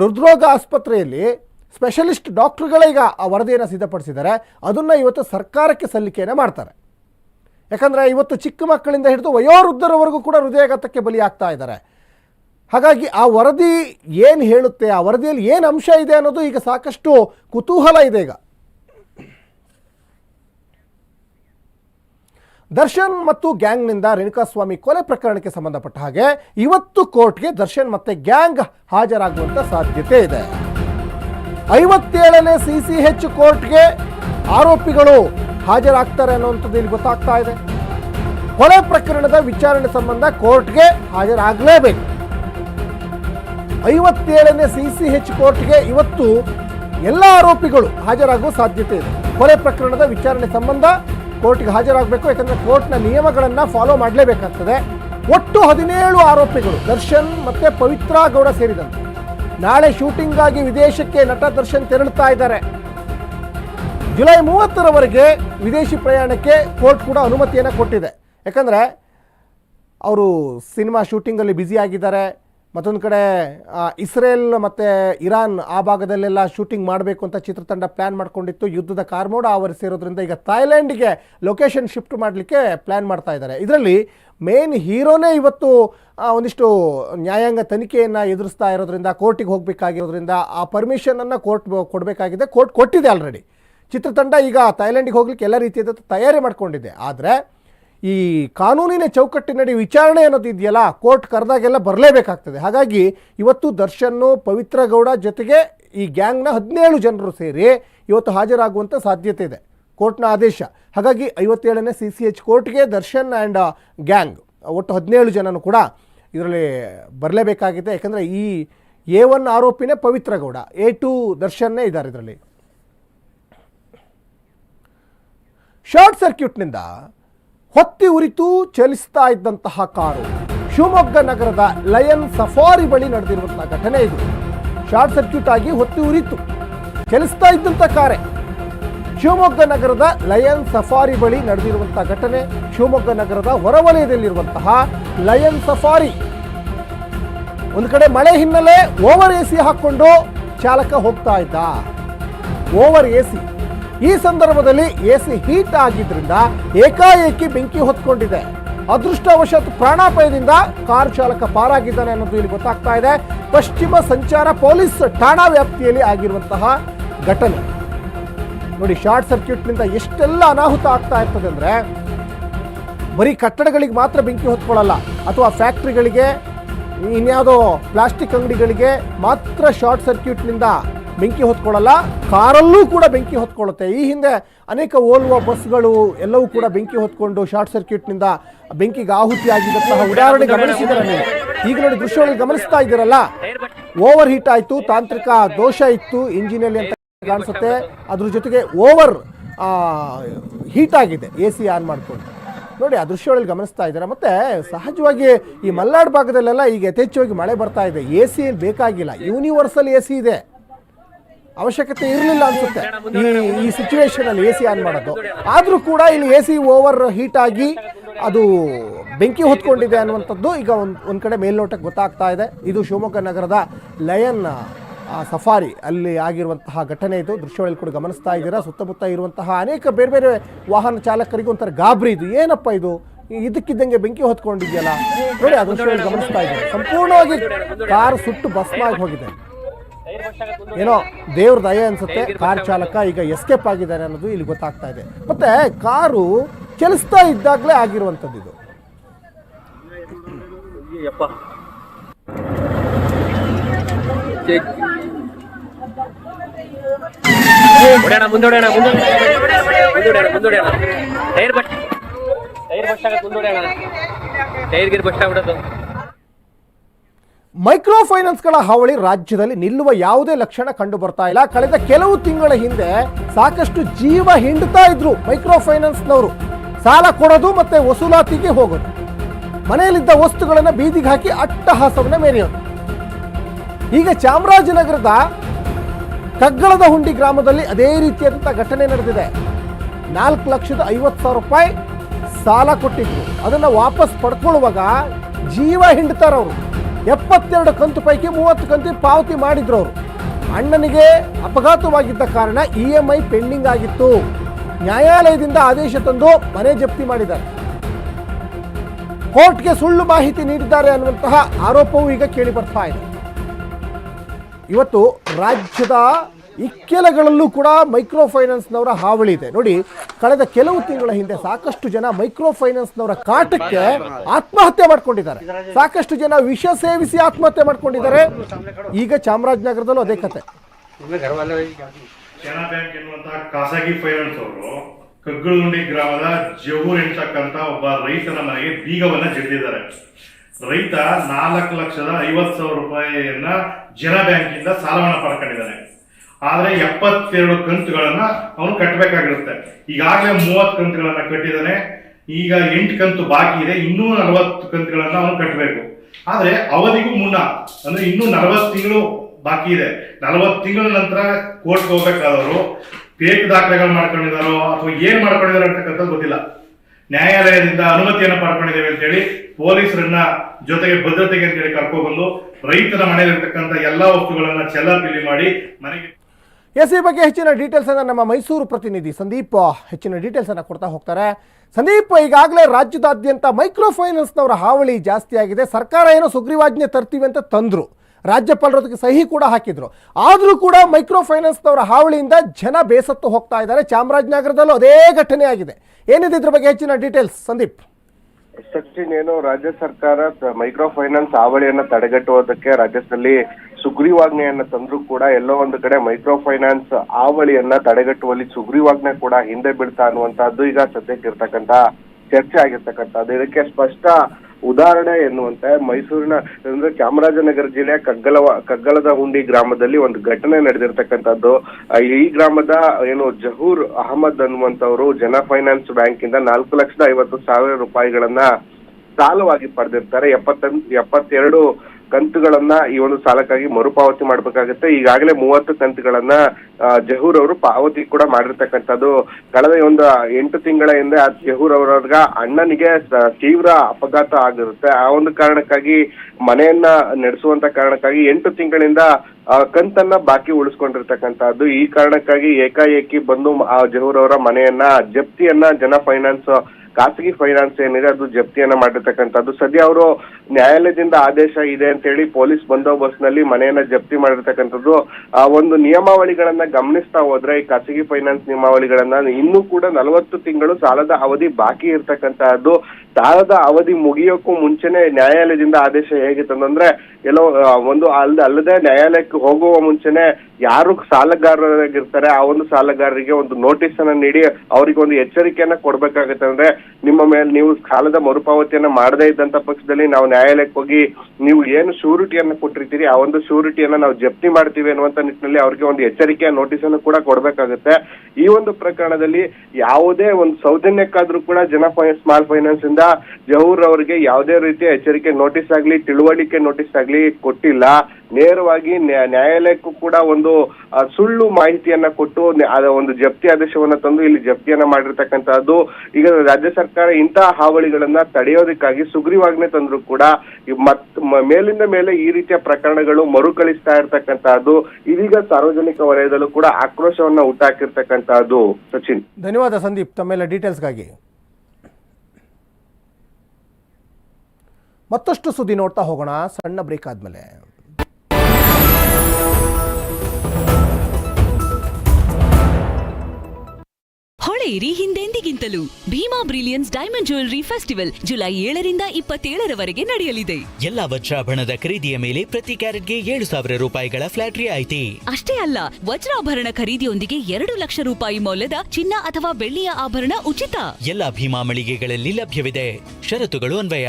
S1: ಹೃದ್ರೋಗ ಆಸ್ಪತ್ರೆಯಲ್ಲಿ ಸ್ಪೆಷಲಿಸ್ಟ್ ಡಾಕ್ಟ್ರುಗಳೇ ಈಗ ಆ ವರದಿಯನ್ನು ಸಿದ್ಧಪಡಿಸಿದ್ದಾರೆ. ಅದನ್ನು ಇವತ್ತು ಸರ್ಕಾರಕ್ಕೆ ಸಲ್ಲಿಕೆಯನ್ನು ಮಾಡ್ತಾರೆ. ಯಾಕಂದರೆ ಇವತ್ತು ಚಿಕ್ಕ ಮಕ್ಕಳಿಂದ ಹಿಡಿದು ವಯೋವೃದ್ಧರವರೆಗೂ ಕೂಡ ಹೃದಯಾಘಾತಕ್ಕೆ ಬಲಿಯಾಗ್ತಾ ಇದ್ದಾರೆ. ಹಾಗಾಗಿ ಆ ವರದಿ ಏನು ಹೇಳುತ್ತೆ, ಆ ವರದಿಯಲ್ಲಿ ಏನು ಅಂಶ ಇದೆ ಅನ್ನೋದು ಈಗ ಸಾಕಷ್ಟು ಕುತೂಹಲ ಇದೆ ಈಗ. ದರ್ಶನ್ ಮತ್ತು ಗ್ಯಾಂಗ್ನಿಂದ ರೇಣುಕಾಸ್ವಾಮಿ ಕೊಲೆ ಪ್ರಕರಣಕ್ಕೆ ಸಂಬಂಧಪಟ್ಟ ಹಾಗೆ, ಇವತ್ತು ಕೋರ್ಟ್ಗೆ ದರ್ಶನ್ ಮತ್ತೆ ಗ್ಯಾಂಗ್ ಹಾಜರಾಗುವಂತ ಸಾಧ್ಯತೆ ಇದೆ. ಐವತ್ತೇಳನೇ ಸಿ ಸಿ ಹೆಚ್ ಕೋರ್ಟ್ಗೆ ಆರೋಪಿಗಳು ಹಾಜರಾಗ್ತಾರೆ ಅನ್ನುವಂಥದ್ದು ಇಲ್ಲಿ ಗೊತ್ತಾಗ್ತಾ ಇದೆ. ಕೊಲೆ ಪ್ರಕರಣದ ವಿಚಾರಣೆ ಸಂಬಂಧ ಕೋರ್ಟ್ಗೆ ಹಾಜರಾಗಲೇಬೇಕು. ಐವತ್ತೇಳನೇ ಸಿ ಸಿ ಹೆಚ್ ಕೋರ್ಟ್ಗೆ ಇವತ್ತು ಎಲ್ಲ ಆರೋಪಿಗಳು ಹಾಜರಾಗುವ ಸಾಧ್ಯತೆ ಇದೆ. ಕೊಲೆ ಪ್ರಕರಣದ ವಿಚಾರಣೆ ಸಂಬಂಧ ಕೋರ್ಟ್ಗೆ ಹಾಜರಾಗಬೇಕು, ಯಾಕಂದರೆ ಕೋರ್ಟ್ನ ನಿಯಮಗಳನ್ನು ಫಾಲೋ ಮಾಡಲೇಬೇಕಾಗ್ತದೆ. ಒಟ್ಟು ಹದಿನೇಳು ಆರೋಪಿಗಳು, ದರ್ಶನ್ ಮತ್ತು ಪವಿತ್ರ ಗೌಡ ಸೇರಿದಂತೆ. ನಾಳೆ ಶೂಟಿಂಗ್ ಆಗಿ ವಿದೇಶಕ್ಕೆ ನಟ ದರ್ಶನ್ ತೆರಳುತ್ತಾ ಇದ್ದಾರೆ. ಜುಲೈ ಮೂವತ್ತರವರೆಗೆ ವಿದೇಶಿ ಪ್ರಯಾಣಕ್ಕೆ ಕೋರ್ಟ್ ಕೂಡ ಅನುಮತಿಯನ್ನು ಕೊಟ್ಟಿದೆ. ಯಾಕಂದರೆ, ಅವರು ಸಿನಿಮಾ ಶೂಟಿಂಗಲ್ಲಿ ಬ್ಯುಸಿ ಆಗಿದ್ದಾರೆ. ಮತ್ತೊಂದು ಕಡೆ ಇಸ್ರೇಲ್ ಮತ್ತು ಇರಾನ್ ಆ ಭಾಗದಲ್ಲೆಲ್ಲ ಶೂಟಿಂಗ್ ಮಾಡಬೇಕು ಅಂತ ಚಿತ್ರತಂಡ ಪ್ಲ್ಯಾನ್ ಮಾಡ್ಕೊಂಡಿತ್ತು. ಯುದ್ಧದ ಕಾರ್ಮೋಡ ಆವರಿಸಿರೋದ್ರಿಂದ ಈಗ ಥಾಯ್ಲ್ಯಾಂಡ್ಗೆ ಲೊಕೇಶನ್ ಶಿಫ್ಟ್ ಮಾಡಲಿಕ್ಕೆ ಪ್ಲ್ಯಾನ್ ಮಾಡ್ತಾ ಇದ್ದಾರೆ. ಇದರಲ್ಲಿ ಮೇನ್ ಹೀರೋನೇ ಇವತ್ತು ಒಂದಿಷ್ಟು ನ್ಯಾಯಾಂಗ ತನಿಖೆಯನ್ನು ಎದುರಿಸ್ತಾ ಇರೋದ್ರಿಂದ ಕೋರ್ಟಿಗೆ ಹೋಗಬೇಕಾಗಿರೋದ್ರಿಂದ ಆ ಪರ್ಮಿಷನನ್ನು ಕೋರ್ಟ್ ಕೊಡಬೇಕಾಗಿದೆ. ಕೋರ್ಟ್ ಕೊಟ್ಟಿದೆ ಆಲ್ರೆಡಿ ಚಿತ್ರತಂಡ ಈಗ ಥೈಲ್ಯಾಂಡಿಗೆ ಹೋಗ್ಲಿಕ್ಕೆ ಎಲ್ಲ ರೀತಿಯಾದ ತಯಾರಿ ಮಾಡಿಕೊಂಡಿದೆ. ಆದರೆ ಈ ಕಾನೂನಿನ ಚೌಕಟ್ಟಿನಡಿ ವಿಚಾರಣೆ ಅನ್ನೋದು ಇದೆಯಲ್ಲ ಕೋರ್ಟ್ ಕರೆದಾಗೆಲ್ಲ ಬರಲೇಬೇಕಾಗ್ತದೆ. ಹಾಗಾಗಿ ಇವತ್ತು ದರ್ಶನ್ನು ಪವಿತ್ರ ಗೌಡ ಜೊತೆಗೆ ಈ ಗ್ಯಾಂಗ್ನ ಹದಿನೇಳು ಜನರು ಸೇರಿ ಇವತ್ತು ಹಾಜರಾಗುವಂಥ ಸಾಧ್ಯತೆ ಇದೆ. ಕೋರ್ಟ್ನ ಆದೇಶ. ಹಾಗಾಗಿ ಐವತ್ತೇಳನೇ ಸಿ ಸಿ ಎಚ್ ಕೋರ್ಟ್ಗೆ ದರ್ಶನ್ ಆ್ಯಂಡ್ ಗ್ಯಾಂಗ್, ಒಟ್ಟು ಹದಿನೇಳು ಜನನು ಕೂಡ ಇದರಲ್ಲಿ ಬರಲೇಬೇಕಾಗಿದೆ. ಯಾಕಂದರೆ ಈ ಎ ಒನ್ ಆರೋಪಿನೇ ಪವಿತ್ರ ಗೌಡ ಎ ಟು ದರ್ಶನ್ನೇ ಇದ್ದಾರೆ ಇದರಲ್ಲಿ. ಶಾರ್ಟ್ ಸರ್ಕ್ಯೂಟ್ನಿಂದ ಹೊತ್ತಿ ಉರಿತು ಚಲಿಸ್ತಾ ಇದ್ದಂತಹ ಕಾರು. ಶಿವಮೊಗ್ಗ ನಗರದ ಲಯನ್ ಸಫಾರಿ ಬಳಿ ನಡೆದಿರುವಂತಹ ಘಟನೆ ಇದು. ಶಾರ್ಟ್ ಸರ್ಕ್ಯೂಟ್ ಆಗಿ ಹೊತ್ತಿ ಉರಿತು, ಚಲಿಸ್ತಾ ಇದ್ದಂಥ ಕಾರೆ. ಶಿವಮೊಗ್ಗ ನಗರದ ಲಯನ್ ಸಫಾರಿ ಬಳಿ ನಡೆದಿರುವಂತಹ ಘಟನೆ, ಶಿವಮೊಗ್ಗ ನಗರದ ಹೊರವಲಯದಲ್ಲಿರುವಂತಹ ಲಯನ್ ಸಫಾರಿ. ಒಂದು ಕಡೆ ಮಳೆ ಹಿನ್ನೆಲೆ ಓವರ್ ಎ ಸಿ ಹಾಕೊಂಡು ಚಾಲಕ ಹೋಗ್ತಾ ಇದ್ದ. Over A C. ಈ ಸಂದರ್ಭದಲ್ಲಿ ಎ ಸಿ ಹೀಟ್ ಆಗಿದ್ರಿಂದ ಏಕಾಏಕಿ ಬೆಂಕಿ ಹೊತ್ಕೊಂಡಿದೆ. ಅದೃಷ್ಟವಶಾತ್ ಪ್ರಾಣಾಪಾಯದಿಂದ ಕಾರ್ ಚಾಲಕ ಪಾರಾಗಿದ್ದಾನೆ ಅನ್ನೋದು ಇಲ್ಲಿ ಗೊತ್ತಾಗ್ತಾ ಇದೆ. ಪಶ್ಚಿಮ ಸಂಚಾರ ಪೊಲೀಸ್ ಠಾಣಾ ವ್ಯಾಪ್ತಿಯಲ್ಲಿ ಆಗಿರುವಂತಹ ಘಟನೆ. ನೋಡಿ, ಶಾರ್ಟ್ ಸರ್ಕ್ಯೂಟ್ನಿಂದ ಎಷ್ಟೆಲ್ಲ ಅನಾಹುತ ಆಗ್ತಾ ಇರ್ತದೆ ಅಂದರೆ, ಬರೀ ಕಟ್ಟಡಗಳಿಗೆ ಮಾತ್ರ ಬೆಂಕಿ ಹೊತ್ಕೊಳ್ಳಲ್ಲ, ಅಥವಾ ಫ್ಯಾಕ್ಟ್ರಿಗಳಿಗೆ, ಇನ್ಯಾವುದೋ ಪ್ಲಾಸ್ಟಿಕ್ ಅಂಗಡಿಗಳಿಗೆ ಮಾತ್ರ ಶಾರ್ಟ್ ಸರ್ಕ್ಯೂಟ್ನಿಂದ ಬೆಂಕಿ ಹೊತ್ಕೊಳ್ಳಲ್ಲ, ಕಾರಲ್ಲೂ ಕೂಡ ಬೆಂಕಿ ಹೊತ್ಕೊಳ್ಳುತ್ತೆ. ಈ ಹಿಂದೆ ಅನೇಕ ಓಲ್ವ ಬಸ್ಗಳು ಎಲ್ಲವೂ ಕೂಡ ಬೆಂಕಿ ಹೊತ್ಕೊಂಡು ಶಾರ್ಟ್ ಸರ್ಕ್ಯೂಟ್ನಿಂದ ಬೆಂಕಿಗೆ ಆಹುತಿ ಆಗಿದ್ದಂತಹ ಉದಾಹರಣೆ ಗಮನಿಸಿದರೆ ನೀವು. ಈಗ ನೋಡಿ ದೃಶ್ಯಗಳಲ್ಲಿ ಗಮನಿಸ್ತಾ ಇದ್ದೀರಲ್ಲ? ಓವರ್ ಹೀಟ್ ಆಯಿತು, ತಾಂತ್ರಿಕ ದೋಷ ಇತ್ತು, ಇಂಜಿನಲ್ಲಿ ಅಂತ ಕಾಣಿಸುತ್ತೆ. ಅದ್ರ ಜೊತೆಗೆ ಓವರ್ ಹೀಟ್ ಆಗಿದೆ ಎ ಸಿ ಆನ್ ಮಾಡಿಕೊಂಡು. ನೋಡಿ, ಆ ದೃಶ್ಯಗಳಲ್ಲಿ ಗಮನಿಸ್ತಾ ಇದ್ದಾರೆ? ಮತ್ತು ಸಹಜವಾಗಿ ಈ ಮಲ್ನಾಡು ಭಾಗದಲ್ಲೆಲ್ಲ ಈಗ ಯಥೇಚ್ಛವಾಗಿ ಮಳೆ ಬರ್ತಾ ಇದೆ. ಎ ಸಿ ಬೇಕಾಗಿಲ್ಲ. ಯೂನಿವರ್ಸಲ್ ಎ ಸಿ ಇದೆ. ಅವಶ್ಯಕತೆ ಇರಲಿಲ್ಲ ಅನ್ಸುತ್ತೆ. ಈ ಈ ಸಿಚುವೇಶನ್ ಅಲ್ಲಿ ಎ ಸಿ ಆನ್ ಮಾಡೋದು. ಆದರೂ ಕೂಡ ಇಲ್ಲಿ ಎ ಸಿ ಓವರ್ ಹೀಟ್ ಆಗಿ ಅದು ಬೆಂಕಿ ಹೊತ್ಕೊಂಡಿದೆ ಅನ್ನುವಂಥದ್ದು ಈಗ ಒಂದು ಒಂದು ಕಡೆ ಮೇಲ್ನೋಟಕ್ಕೆ ಗೊತ್ತಾಗ್ತಾ ಇದೆ. ಇದು ಶಿವಮೊಗ್ಗ ನಗರದ ಲಯನ್ ಸಫಾರಿ ಅಲ್ಲಿ ಆಗಿರುವಂತಹ ಘಟನೆ ಇದು. ದೃಶ್ಯಗಳಲ್ಲಿ ಕೂಡ ಗಮನಿಸ್ತಾ ಇದ್ದೀರಾ? ಸುತ್ತಮುತ್ತ ಇರುವಂತಹ ಅನೇಕ ಬೇರೆ ಬೇರೆ ವಾಹನ ಚಾಲಕರಿಗೂ ಒಂಥರ ಗಾಬರಿ ಇದು. ಏನಪ್ಪ ಇದು? ಇದಕ್ಕಿದ್ದಂಗೆ ಬೆಂಕಿ ಹೊತ್ಕೊಂಡಿದೆಯಲ್ಲ? ನೋಡಿ ಆ ದೃಶ್ಯಗಳಲ್ಲಿ ಗಮನಿಸ್ತಾ ಇದ್ದೀವಿ ಸಂಪೂರ್ಣವಾಗಿ ಕಾರ್ ಸುಟ್ಟು ಬಸ್ಮಾಗಿ ಹೋಗಿದೆ. ಏನೋ ದೇವ್ರ ದಯ ಅನ್ಸುತ್ತೆ. ಕಾರ್ ಚಾಲಕ ಈಗ ಎಸ್ಕೇಪ್ ಆಗಿದ್ದಾರೆ ಅನ್ನೋದು ಇಲ್ಲಿ ಗೊತ್ತಾಗ್ತಾ ಇದೆ. ಮತ್ತೆ ಕಾರು ಚಲಿಸ್ತಾ ಇದ್ದಾಗಲೇ ಆಗಿರುವಂಥದ್ದು ಇದು.
S3: Tyre burst tyre burst tyre Gir burst ಆಗ್ಬಿಡೋದು.
S1: ಮೈಕ್ರೋ ಫೈನಾನ್ಸ್ಗಳ ಹಾವಳಿ ರಾಜ್ಯದಲ್ಲಿ ನಿಲ್ಲುವ ಯಾವುದೇ ಲಕ್ಷಣ ಕಂಡು ಬರ್ತಾ ಇಲ್ಲ. ಕಳೆದ ಕೆಲವು ತಿಂಗಳ ಹಿಂದೆ ಸಾಕಷ್ಟು ಜೀವ ಹಿಂಡ್ತಾ ಇದ್ರು ಮೈಕ್ರೋ ಫೈನಾನ್ಸ್ನವರು ಸಾಲ ಕೊಡೋದು ಮತ್ತೆ ವಸೂಲಾತಿಗೆ ಹೋಗೋದು. ಮನೆಯಲ್ಲಿದ್ದ ವಸ್ತುಗಳನ್ನು ಬೀದಿಗೆ ಹಾಕಿ ಅಟ್ಟಹಾಸವನ್ನ ಮೆರೆಯೋದು ಈಗ ಚಾಮರಾಜನಗರದ ಕಗ್ಗಳದ ಹುಂಡಿ ಗ್ರಾಮದಲ್ಲಿ ಅದೇ ರೀತಿಯಾದಂಥ ಘಟನೆ ನಡೆದಿದೆ. ನಾಲ್ಕು ಲಕ್ಷದ ಐವತ್ತು ಸಾವಿರ ರೂಪಾಯಿ ಸಾಲ ಕೊಟ್ಟಿದ್ರು. ಅದನ್ನು ವಾಪಸ್ ಪಡ್ಕೊಳ್ಳುವಾಗ ಜೀವ ಹಿಂಡ್ತಾರವರು. ಎಪ್ಪತ್ತೆರಡು ಕಂತು ಪೈಕಿ ಮೂವತ್ತು ಕಂತು ಪಾವತಿ ಮಾಡಿದ್ರು ಅವರು. ಅಣ್ಣನಿಗೆ ಅಪಘಾತವಾಗಿದ್ದ ಕಾರಣ ಇ ಎಂ ಐ ಪೆಂಡಿಂಗ್ ಆಗಿತ್ತು. ನ್ಯಾಯಾಲಯದಿಂದ ಆದೇಶ ತಂದು ಮನೆ ಜಪ್ತಿ ಮಾಡಿದ್ದಾರೆ. ಕೋರ್ಟ್ಗೆ ಸುಳ್ಳು ಮಾಹಿತಿ ನೀಡಿದ್ದಾರೆ ಅನ್ನುವಂತಹ ಆರೋಪವೂ ಈಗ ಕೇಳಿ ಬರ್ತಾ ಇದೆ. ಇವತ್ತು ರಾಜ್ಯದ ಇಕ್ಕೆಲಗಳಲ್ಲೂ ಕೂಡ ಮೈಕ್ರೋ ಫೈನಾನ್ಸ್ನವರ ಹಾವಳಿ ಇದೆ. ನೋಡಿ, ಕಳೆದ ಕೆಲವು ತಿಂಗಳ ಹಿಂದೆ ಸಾಕಷ್ಟು ಜನ ಮೈಕ್ರೋ ಫೈನಾನ್ಸ್ನವರ ಕಾಟಕ್ಕೆ ಆತ್ಮಹತ್ಯೆ ಮಾಡ್ಕೊಂಡಿದ್ದಾರೆ. ಸಾಕಷ್ಟು ಜನ ವಿಷ ಸೇವಿಸಿ ಆತ್ಮಹತ್ಯೆ ಮಾಡ್ಕೊಂಡಿದ್ದಾರೆ. ಈಗ ಚಾಮರಾಜನಗರದಲ್ಲೂ ಅದೇ ಕತೆ.
S4: ಖಾಸಗಿ ಫೈನಾನ್ಸ್ ಅವರು ಕಗ್ಗಲುಂಡಿ ಗ್ರಾಮದ ಜಹೂರ್ ಎಂತಕ್ಕಂತ ಒಬ್ಬ ರೈತನ ಮನೆಗೆ ಬೀಗವನ್ನ ಜಡಿದಿದ್ದಾರೆ. ರೈತ ನಾಲ್ಕು ಲಕ್ಷದ ಐವತ್ ಸಾವಿರ ರೂಪಾಯಿಯನ್ನ ಜನ ಬ್ಯಾಂಕಿಂದ ಸಾಲವನ್ನ ಪಡ್ಕೊಂಡಿದ್ದಾನೆ. ಆದ್ರೆ ಎಪ್ಪತ್ತೆರಡು ಕಂತುಗಳನ್ನ ಅವನು ಕಟ್ಟಬೇಕಾಗಿರುತ್ತೆ ಈಗಾಗಲೇ ಮೂವತ್ತು ಕಂತುಗಳನ್ನ ಕಟ್ಟಿದ್ದಾನೆ ಈಗ ಎಂಟು ಕಂತು ಬಾಕಿ ಇದೆ. ಇನ್ನೂ ನಲವತ್ತು ಕಂತುಗಳನ್ನ ಅವನು ಕಟ್ಟಬೇಕು ಆದ್ರೆ ಅವಧಿಗೂ ಮುನ್ನ, ಅಂದ್ರೆ ಇನ್ನೂ ನಲವತ್ತು ತಿಂಗಳು ಬಾಕಿ ಇದೆ. ನಲವತ್ತು ತಿಂಗಳ ನಂತರ ಕೋರ್ಟ್ಗೆ ಹೋಗ್ಬೇಕಾದವರು ಪೇಕ್ ದಾಖಲೆಗಳು ಮಾಡ್ಕೊಂಡಿದಾರೋ ಅಥವಾ ಏನ್ ಮಾಡ್ಕೊಂಡಿದಾರೋ ಅಂತಕ್ಕಂಥದ್ದು ಗೊತ್ತಿಲ್ಲ. ನ್ಯಾಯಾಲಯದಿಂದ ಅನುಮತಿಯನ್ನು ಪಡ್ಕೊಂಡಿದ್ದೇವೆ ಅಂತೇಳಿ ಪೊಲೀಸರನ್ನ ಜೊತೆಗೆ ಭದ್ರತೆಗೆ ಅಂತೇಳಿ ಕರ್ಕೊಬಂದು ರೈತರ ಮನೆಯಲ್ಲಿರ್ತಕ್ಕಂಥ ಎಲ್ಲಾ ವಸ್ತುಗಳನ್ನ ಚೆಲ್ಲಾಪಿಲ್ಲಿ ಮಾಡಿ ಮನೆಗೆ
S1: ಎಸ್ ಈ ಬಗ್ಗೆ ಹೆಚ್ಚಿನ ಡೀಟೇಲ್ಸ್ ಅನ್ನ ನಮ್ಮ ಮೈಸೂರು ಪ್ರತಿನಿಧಿ ಸಂದೀಪ್ ಹೆಚ್ಚಿನ ಡೀಟೇಲ್ಸ್ ಅನ್ನ ಕೊಡ್ತಾ ಹೋಗ್ತಾರೆ. ಸಂದೀಪ್, ಈಗಾಗಲೇ ರಾಜ್ಯದಾದ್ಯಂತ ಮೈಕ್ರೋ ಫೈನಾನ್ಸ್ನವರ ಹಾವಳಿ ಜಾಸ್ತಿ ಆಗಿದೆ. ಸರ್ಕಾರ ಏನೋ ಸುಗ್ರೀವಾಜ್ಞೆ ತರ್ತೀವಿ ಅಂತ ತಂದ್ರು. ರಾಜ್ಯಪಾಲರು ಅದಕ್ಕೆ ಸಹಿ ಕೂಡ ಹಾಕಿದ್ರು. ಆದರೂ ಕೂಡ ಮೈಕ್ರೋ ಫೈನಾನ್ಸ್ನವರ ಹಾವಳಿಯಿಂದ ಜನ ಬೇಸತ್ತು ಹೋಗ್ತಾ ಇದ್ದಾರೆ. ಚಾಮರಾಜನಗರದಲ್ಲೂ ಅದೇ ಘಟನೆ ಆಗಿದೆ. ಏನಿದೆ ಇದ್ರ ಬಗ್ಗೆ ಹೆಚ್ಚಿನ ಡೀಟೇಲ್ಸ್ ಸಂದೀಪ್?
S5: ಸಚಿನ್ ಏನು ರಾಜ್ಯ ಸರ್ಕಾರ ಮೈಕ್ರೋ ಫೈನಾನ್ಸ್ ಹಾವಳಿಯನ್ನ ತಡೆಗಟ್ಟುವುದಕ್ಕೆ ರಾಜ್ಯದಲ್ಲಿ ಸುಗ್ರೀವಾಜ್ಞೆಯನ್ನ ತಂದ್ರೂ ಕೂಡ ಎಲ್ಲೋ ಒಂದು ಕಡೆ ಮೈಕ್ರೋ ಫೈನಾನ್ಸ್ ಆವಳಿಯನ್ನ ತಡೆಗಟ್ಟುವಲ್ಲಿ ಸುಗ್ರೀವಾಜ್ಞೆ ಕೂಡ ಹಿಂದೆ ಬೀಳ್ತಾ ಅನ್ನುವಂತಹದ್ದು ಈಗ ಸದ್ಯಕ್ಕೆ ಇರ್ತಕ್ಕಂತ ಚರ್ಚೆ ಆಗಿರ್ತಕ್ಕಂಥದ್ದು. ಇದಕ್ಕೆ ಸ್ಪಷ್ಟ ಉದಾಹರಣೆ ಎನ್ನುವಂತೆ ಮೈಸೂರಿನ ಅಂದ್ರೆ ಚಾಮರಾಜನಗರ ಜಿಲ್ಲೆಯ ಕಗ್ಗಲ ಕಗ್ಗಲದ ಹುಂಡಿ ಗ್ರಾಮದಲ್ಲಿ ಒಂದು ಘಟನೆ ನಡೆದಿರ್ತಕ್ಕಂಥದ್ದು. ಈ ಗ್ರಾಮದ ಏನು ಜಹೂರ್ ಅಹಮದ್ ಅನ್ನುವಂಥವ್ರು ಜನ ಫೈನಾನ್ಸ್ ಬ್ಯಾಂಕ್ ಇಂದ ನಾಲ್ಕು ಲಕ್ಷದ ಐವತ್ತು ಸಾವಿರ ರೂಪಾಯಿಗಳನ್ನ ಸಾಲವಾಗಿ ಪಡೆದಿರ್ತಾರೆ. ಎಪ್ಪತ್ತ, ಎಪ್ಪತ್ತೆರಡು ಕಂತುಗಳನ್ನ ಈ ಒಂದು ಸಾಲಕ್ಕಾಗಿ ಮರುಪಾವತಿ ಮಾಡಬೇಕಾಗುತ್ತೆ. ಈಗಾಗಲೇ ಮೂವತ್ತು ಕಂತುಗಳನ್ನ ಜಹೂರ್ ಅವರು ಪಾವತಿ ಕೂಡ ಮಾಡಿರ್ತಕ್ಕಂಥದ್ದು. ಕಳೆದ ಒಂದು ಎಂಟು ತಿಂಗಳ ಹಿಂದೆ ಆ ಜಹೂರ್ ಅವರವ್ರ ಅಣ್ಣನಿಗೆ ತೀವ್ರ ಅಪಘಾತ ಆಗಿರುತ್ತೆ. ಆ ಒಂದು ಕಾರಣಕ್ಕಾಗಿ ಮನೆಯನ್ನ ನಡೆಸುವಂತ ಕಾರಣಕ್ಕಾಗಿ ಎಂಟು ತಿಂಗಳಿಂದ ಕಂತನ್ನ ಬಾಕಿ ಉಳಿಸ್ಕೊಂಡಿರ್ತಕ್ಕಂಥದ್ದು. ಈ ಕಾರಣಕ್ಕಾಗಿ ಏಕಾಏಕಿ ಬಂದು, ಆ, ಜಹೂರ್ ಅವರ ಮನೆಯನ್ನ, ಜಪ್ತಿಯನ್ನ ಜನ ಫೈನಾನ್ಸ್ ಖಾಸಗಿ ಫೈನಾನ್ಸ್ ಏನಿದೆ, ಅದು ಜಪ್ತಿಯನ್ನ ಮಾಡಿರ್ತಕ್ಕಂಥದ್ದು. ಸದ್ಯ ಅವರು ನ್ಯಾಯಾಲಯದಿಂದ ಆದೇಶ ಇದೆ ಅಂತ ಹೇಳಿ ಪೊಲೀಸ್ ಬಂದೋಬಸ್ತ್ನಲ್ಲಿ ಮನೆಯನ್ನ ಜಪ್ತಿ ಮಾಡಿರ್ತಕ್ಕಂಥದ್ದು. ಆ, ಒಂದು ನಿಯಮಾವಳಿಗಳನ್ನ ಗಮನಿಸ್ತಾ ಹೋದ್ರೆ, ಈ ಖಾಸಗಿ ಫೈನಾನ್ಸ್ ನಿಯಮಾವಳಿಗಳನ್ನ ಇನ್ನೂ ಕೂಡ ನಲವತ್ತು ತಿಂಗಳು ಸಾಲದ ಅವಧಿ ಬಾಕಿ ಇರ್ತಕ್ಕಂತಹದ್ದು ಸಾಲದ ಅವಧಿ ಮುಗಿಯೋಕ್ಕೂ ಮುಂಚೆನೆ ನ್ಯಾಯಾಲಯದಿಂದ ಆದೇಶ ಹೇಗಿತ್ತಂದ್ರೆ ಎಲ್ಲೋ ಒಂದು ಅಲ್ದ, ಅಲ್ಲದೆ ನ್ಯಾಯಾಲಯಕ್ಕೆ ಹೋಗುವ ಮುಂಚೆನೆ ಯಾರು ಸಾಲಗಾರರಾಗಿರ್ತಾರೆ, ಆ ಒಂದು ಸಾಲಗಾರರಿಗೆ ಒಂದು ನೋಟಿಸ್ ಅನ್ನ ನೀಡಿ ಅವರಿಗೆ ಒಂದು ಎಚ್ಚರಿಕೆಯನ್ನ ಕೊಡ್ಬೇಕಾಗತ್ತೆ. ಅಂದ್ರೆ ನಿಮ್ಮ ಮೇಲೆ ನೀವು ಸಾಲದ ಮರುಪಾವತಿಯನ್ನ ಮಾಡದೇ ಇದ್ದಂತ ಪಕ್ಷದಲ್ಲಿ ನಾವು ನ್ಯಾಯಾಲಯಕ್ಕೆ ಹೋಗಿ ನೀವು ಏನು ಶೂರಿಟಿಯನ್ನ ಕೊಟ್ಟಿರ್ತೀರಿ, ಆ ಒಂದು ಶೂರಿಟಿಯನ್ನ ನಾವು ಜಪ್ತಿ ಮಾಡ್ತೀವಿ ಅನ್ನುವಂತ ನಿಟ್ಟಿನಲ್ಲಿ ಅವ್ರಿಗೆ ಒಂದು ಎಚ್ಚರಿಕೆಯ ನೋಟಿಸ್ ಅನ್ನು ಕೂಡ ಕೊಡ್ಬೇಕಾಗುತ್ತೆ. ಈ ಒಂದು ಪ್ರಕರಣದಲ್ಲಿ ಯಾವುದೇ ಒಂದು ಸೌಜನ್ಯಕ್ಕಾದ್ರೂ ಕೂಡ ಜನ ಸ್ಮಾಲ್ ಫೈನಾನ್ಸ್ ಇಂದ ಜಹೂರ್ ಅವರಿಗೆ ಯಾವುದೇ ರೀತಿಯ ಎಚ್ಚರಿಕೆ ನೋಟಿಸ್ ಆಗ್ಲಿ, ತಿಳುವಳಿಕೆ ನೋಟಿಸ್ ಆಗ್ಲಿ ಕೊಟ್ಟಿಲ್ಲ. ನೇರವಾಗಿ ನ್ಯಾಯಾಲಯಕ್ಕೂ ಕೂಡ ಒಂದು ಸುಳ್ಳು ಮಾಹಿತಿಯನ್ನ ಕೊಟ್ಟು ಒಂದು ಜಪ್ತಿ ಆದೇಶವನ್ನ ತಂದು ಇಲ್ಲಿ ಜಪ್ತಿಯನ್ನ ಮಾಡಿರ್ತಕ್ಕಂತಹದ್ದು, ಈಗ ರಾಜ್ಯ ಸರ್ಕಾರ ಇಂತಹ ಹಾವಳಿಗಳನ್ನ ತಡೆಯೋದಕ್ಕಾಗಿ ಸುಗ್ರೀವಾಜ್ಞೆ ತಂದ್ರು ಕೂಡ ಮತ್ ಮೇಲಿಂದ ಮೇಲೆ ಈ ರೀತಿಯ ಪ್ರಕರಣಗಳು ಮರುಕಳಿಸ್ತಾ ಇರ್ತಕ್ಕಂತಹದ್ದು, ಇದೀಗ ಸಾರ್ವಜನಿಕ ವಲಯದಲ್ಲೂ ಕೂಡ ಆಕ್ರೋಶವನ್ನ ಹುಟ್ಟಾಕಿರ್ತಕ್ಕಂತಹದ್ದು ಸಚಿನ್.
S1: ಧನ್ಯವಾದ ಸಂದೀಪ್ ತಮ್ಮೆಲ್ಲ ಡೀಟೇಲ್ಸ್ಗಾಗಿ. ಮತ್ತಷ್ಟು ಸುದ್ದಿ ನೋಡ್ತಾ ಹೋಗೋಣ. ಸಣ್ಣ ಬ್ರೇಕ್ ಆದಮೇಲೆ.
S6: ಹೊಳೆಯಿರಿ ಹಿಂದೆಂದಿಗಿಂತಲೂ Bhima brilliance diamond jewellery festival July ಏಳರಿಂದ ಇಪ್ಪತ್ತೇಳರವರೆಗೆ ನಡೆಯಲಿದೆ.
S7: ಎಲ್ಲ ವಜ್ರಾಭರಣದ ಖರೀದಿಯ ಮೇಲೆ ಪ್ರತಿ ಕ್ಯಾರೆಟ್ಗೆ ಏಳು ಸಾವಿರ ರೂಪಾಯಿಗಳ ಫ್ಲಾಟ್ ರಿಯಾಯಿತಿ
S6: ಅಷ್ಟೇ ಅಲ್ಲ ವಜ್ರಾಭರಣ ಖರೀದಿಯೊಂದಿಗೆ ಎರಡು ಲಕ್ಷ ರೂಪಾಯಿ ಮೌಲ್ಯದ ಚಿನ್ನ ಅಥವಾ ಬೆಳ್ಳಿಯ ಆಭರಣ ಉಚಿತ.
S7: ಎಲ್ಲ ಭೀಮಾ ಮಳಿಗೆಗಳಲ್ಲಿ ಲಭ್ಯವಿದೆ. ಷರತ್ತುಗಳು ಅನ್ವಯ.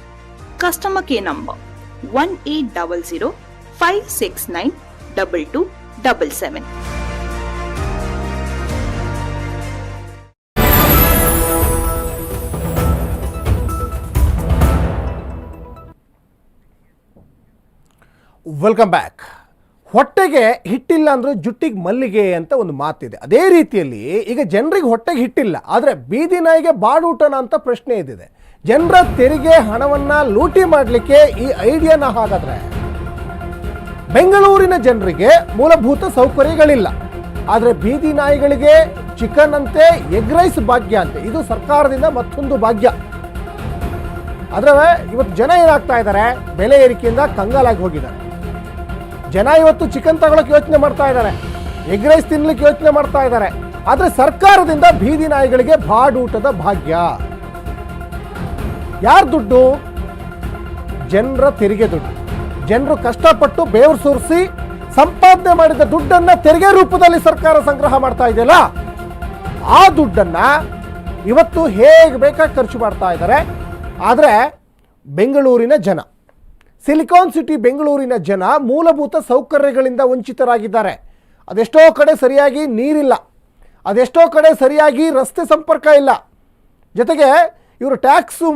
S8: Customer care number, 1800-569-22 double seven.
S1: Welcome back ಹೊಟ್ಟೆಗೆ ಹಿಟ್ಟಿಲ್ಲ ಅಂದರೆ ಜುಟ್ಟಿಗೆ ಮಲ್ಲಿಗೆ ಅಂತ ಒಂದು ಮಾತಿದೆ. ಅದೇ ರೀತಿಯಲ್ಲಿ ಈಗ ಜನರಿಗೆ ಹೊಟ್ಟೆಗೆ ಹಿಟ್ಟಿಲ್ಲ ಆದರೆ ಬೀದಿ ನಾಯಿಗೆ ಬಾಡೂಟನ ಅಂತ ಪ್ರಶ್ನೆ ಇದ್ದಿದೆ. ಜನರ ತೆರಿಗೆ ಹಣವನ್ನು ಲೂಟಿ ಮಾಡಲಿಕ್ಕೆ ಈ ಐಡಿಯಾನ ಹಾಗಾದ್ರೆ? ಬೆಂಗಳೂರಿನ ಜನರಿಗೆ ಮೂಲಭೂತ ಸೌಕರ್ಯಗಳಿಲ್ಲ. ಆದರೆ ಬೀದಿ ನಾಯಿಗಳಿಗೆ ಚಿಕನ್ ಅಂತೆ ಎಗ್ ರೈಸ್ ಭಾಗ್ಯ ಅಂತೆ. ಇದು ಸರ್ಕಾರದಿಂದ ಮತ್ತೊಂದು ಭಾಗ್ಯ. ಆದರೆ ಇವತ್ತು ಜನ ಏನಾಗ್ತಾ ಇದ್ದಾರೆ ಬೆಲೆ ಏರಿಕೆಯಿಂದ ಕಂಗಾಲಾಗಿ ಹೋಗಿದ್ದಾರೆ. ಜನ ಇವತ್ತು ಚಿಕನ್ ತಗೊಳಕ್ಕೆ ಯೋಚನೆ ಮಾಡ್ತಾ ಇದ್ದಾರೆ ಎಗ್ ರೈಸ್ ತಿನ್ಲಿಕ್ಕೆ ಯೋಚನೆ ಮಾಡ್ತಾ ಇದ್ದಾರೆ ಆದರೆ ಸರ್ಕಾರದಿಂದ ಬೀದಿ ನಾಯಿಗಳಿಗೆ ಬಾಡೂಟದ ಭಾಗ್ಯ. ಯಾರ ದುಡ್ಡು? ಜನರ ತೆರಿಗೆ ದುಡ್ಡು. ಜನರು ಕಷ್ಟಪಟ್ಟು ಬೇವರು ಸುರಿಸಿ ಸಂಪಾದನೆ ಮಾಡಿದ ದುಡ್ಡನ್ನ ತೆರಿಗೆ ರೂಪದಲ್ಲಿ ಸರ್ಕಾರ ಸಂಗ್ರಹ ಮಾಡ್ತಾ ಇದೆಯಲ್ಲ? ಆ ದುಡ್ಡನ್ನ ಇವತ್ತು ಹೇಗೆ ಬೇಕಾಗಿ ಖರ್ಚು ಮಾಡ್ತಾ ಇದ್ದಾರೆ ಆದರೆ ಬೆಂಗಳೂರಿನ ಜನ, ಸಿಲಿಕಾನ್ ಸಿಟಿ ಬೆಂಗಳೂರಿನ ಜನ ಮೂಲಭೂತ ಸೌಕರ್ಯಗಳಿಂದ ವಂಚಿತರಾಗಿದ್ದಾರೆ. ಅದೆಷ್ಟೋ ಕಡೆ ಸರಿಯಾಗಿ ನೀರಿಲ್ಲ. ಅದೆಷ್ಟೋ ಕಡೆ ಸರಿಯಾಗಿ ರಸ್ತೆ ಸಂಪರ್ಕ ಇಲ್ಲ. ಜೊತೆಗೆ ಇವರು ಟ್ಯಾಕ್ಸು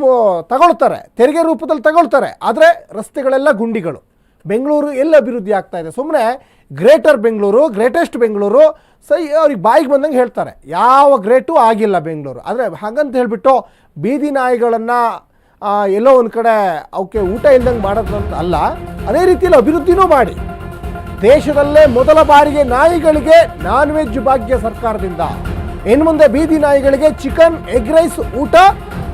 S1: ತಗೊಳ್ತಾರೆ, ತೆರಿಗೆ ರೂಪದಲ್ಲಿ ತಗೊಳ್ತಾರೆ, ಆದರೆ ರಸ್ತೆಗಳೆಲ್ಲ ಗುಂಡಿಗಳು. ಬೆಂಗಳೂರು ಎಲ್ಲಿ ಅಭಿವೃದ್ಧಿ ಆಗ್ತಾ ಇದೆ? ಸುಮ್ಮನೆ ಗ್ರೇಟರ್ ಬೆಂಗಳೂರು, ಗ್ರೇಟೆಸ್ಟ್ ಬೆಂಗಳೂರು, ಸೈ, ಅವ್ರಿಗೆ ಬಾಯಿಗೆ ಬಂದಂಗೆ ಹೇಳ್ತಾರೆ. ಯಾವ ಗ್ರೇಟು ಆಗಿಲ್ಲ ಬೆಂಗಳೂರು. ಆದರೆ ಹಾಗಂತ ಹೇಳಿಬಿಟ್ಟು ಬೀದಿ ನಾಯಿಗಳನ್ನು ಎಲ್ಲೋ ಒಂದು ಕಡೆ ಅವಕ್ಕೆ ಊಟ ಇಲ್ದಂಗೆ ಮಾಡೋದಂತ ಅಲ್ಲ, ಅದೇ ರೀತಿಯಲ್ಲಿ ಅಭಿವೃದ್ಧಿನೂ ಮಾಡಿ. ದೇಶದಲ್ಲೇ ಮೊದಲ ಬಾರಿಗೆ ನಾಯಿಗಳಿಗೆ ನಾನ್ ವೆಜ್ ಭಾಗ್ಯ ಸರ್ಕಾರದಿಂದ. ಇನ್ನು ಮುಂದೆ ಬೀದಿ ನಾಯಿಗಳಿಗೆ ಚಿಕನ್, ಎಗ್ ರೈಸ್, ಊಟ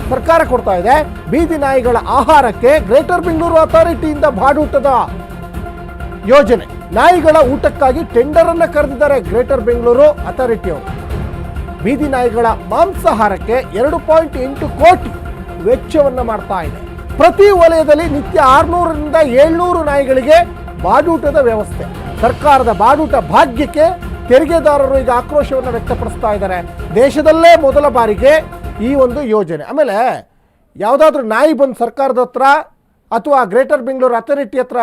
S1: ಸರ್ಕಾರ ಕೊಡ್ತಾ ಇದೆ. ಬೀದಿ ನಾಯಿಗಳ ಆಹಾರಕ್ಕೆ ಗ್ರೇಟರ್ ಬೆಂಗಳೂರು ಅಥಾರಿಟಿಯಿಂದ ಬಾಡೂಟದ ಯೋಜನೆ. ನಾಯಿಗಳ ಊಟಕ್ಕಾಗಿ ಟೆಂಡರ್ ಅನ್ನು ಕರೆದಿದ್ದಾರೆ ಗ್ರೇಟರ್ ಬೆಂಗಳೂರು ಅಥಾರಿಟಿಯವರು ಬೀದಿ ನಾಯಿಗಳ ಮಾಂಸಾಹಾರಕ್ಕೆ ಎರಡು ಪಾಯಿಂಟ್ ಎಂಟು ಕೋಟಿ ವೆಚ್ಚವನ್ನು ಮಾಡ್ತಾ ಇದೆ. ಪ್ರತಿ ವಲಯದಲ್ಲಿ ನಿತ್ಯ ಆರುನೂರರಿಂದ ಏಳ್ನೂರು ನಾಯಿಗಳಿಗೆ ಬಾಡೂಟದ ವ್ಯವಸ್ಥೆ. ಸರ್ಕಾರದ ಬಾಡೂಟ ಭಾಗ್ಯಕ್ಕೆ ತೆರಿಗೆದಾರರು ಈಗ ಆಕ್ರೋಶವನ್ನು ವ್ಯಕ್ತಪಡಿಸ್ತಾ ಇದ್ದಾರೆ. ದೇಶದಲ್ಲೇ ಮೊದಲ ಬಾರಿಗೆ ಈ ಒಂದು ಯೋಜನೆ. ಆಮೇಲೆ ಯಾವುದಾದ್ರೂ ನಾಯಿ ಬಂದು ಸರ್ಕಾರದ ಹತ್ರ ಅಥವಾ ಗ್ರೇಟರ್ ಬೆಂಗಳೂರು ಅಥಾರಿಟಿ ಹತ್ರ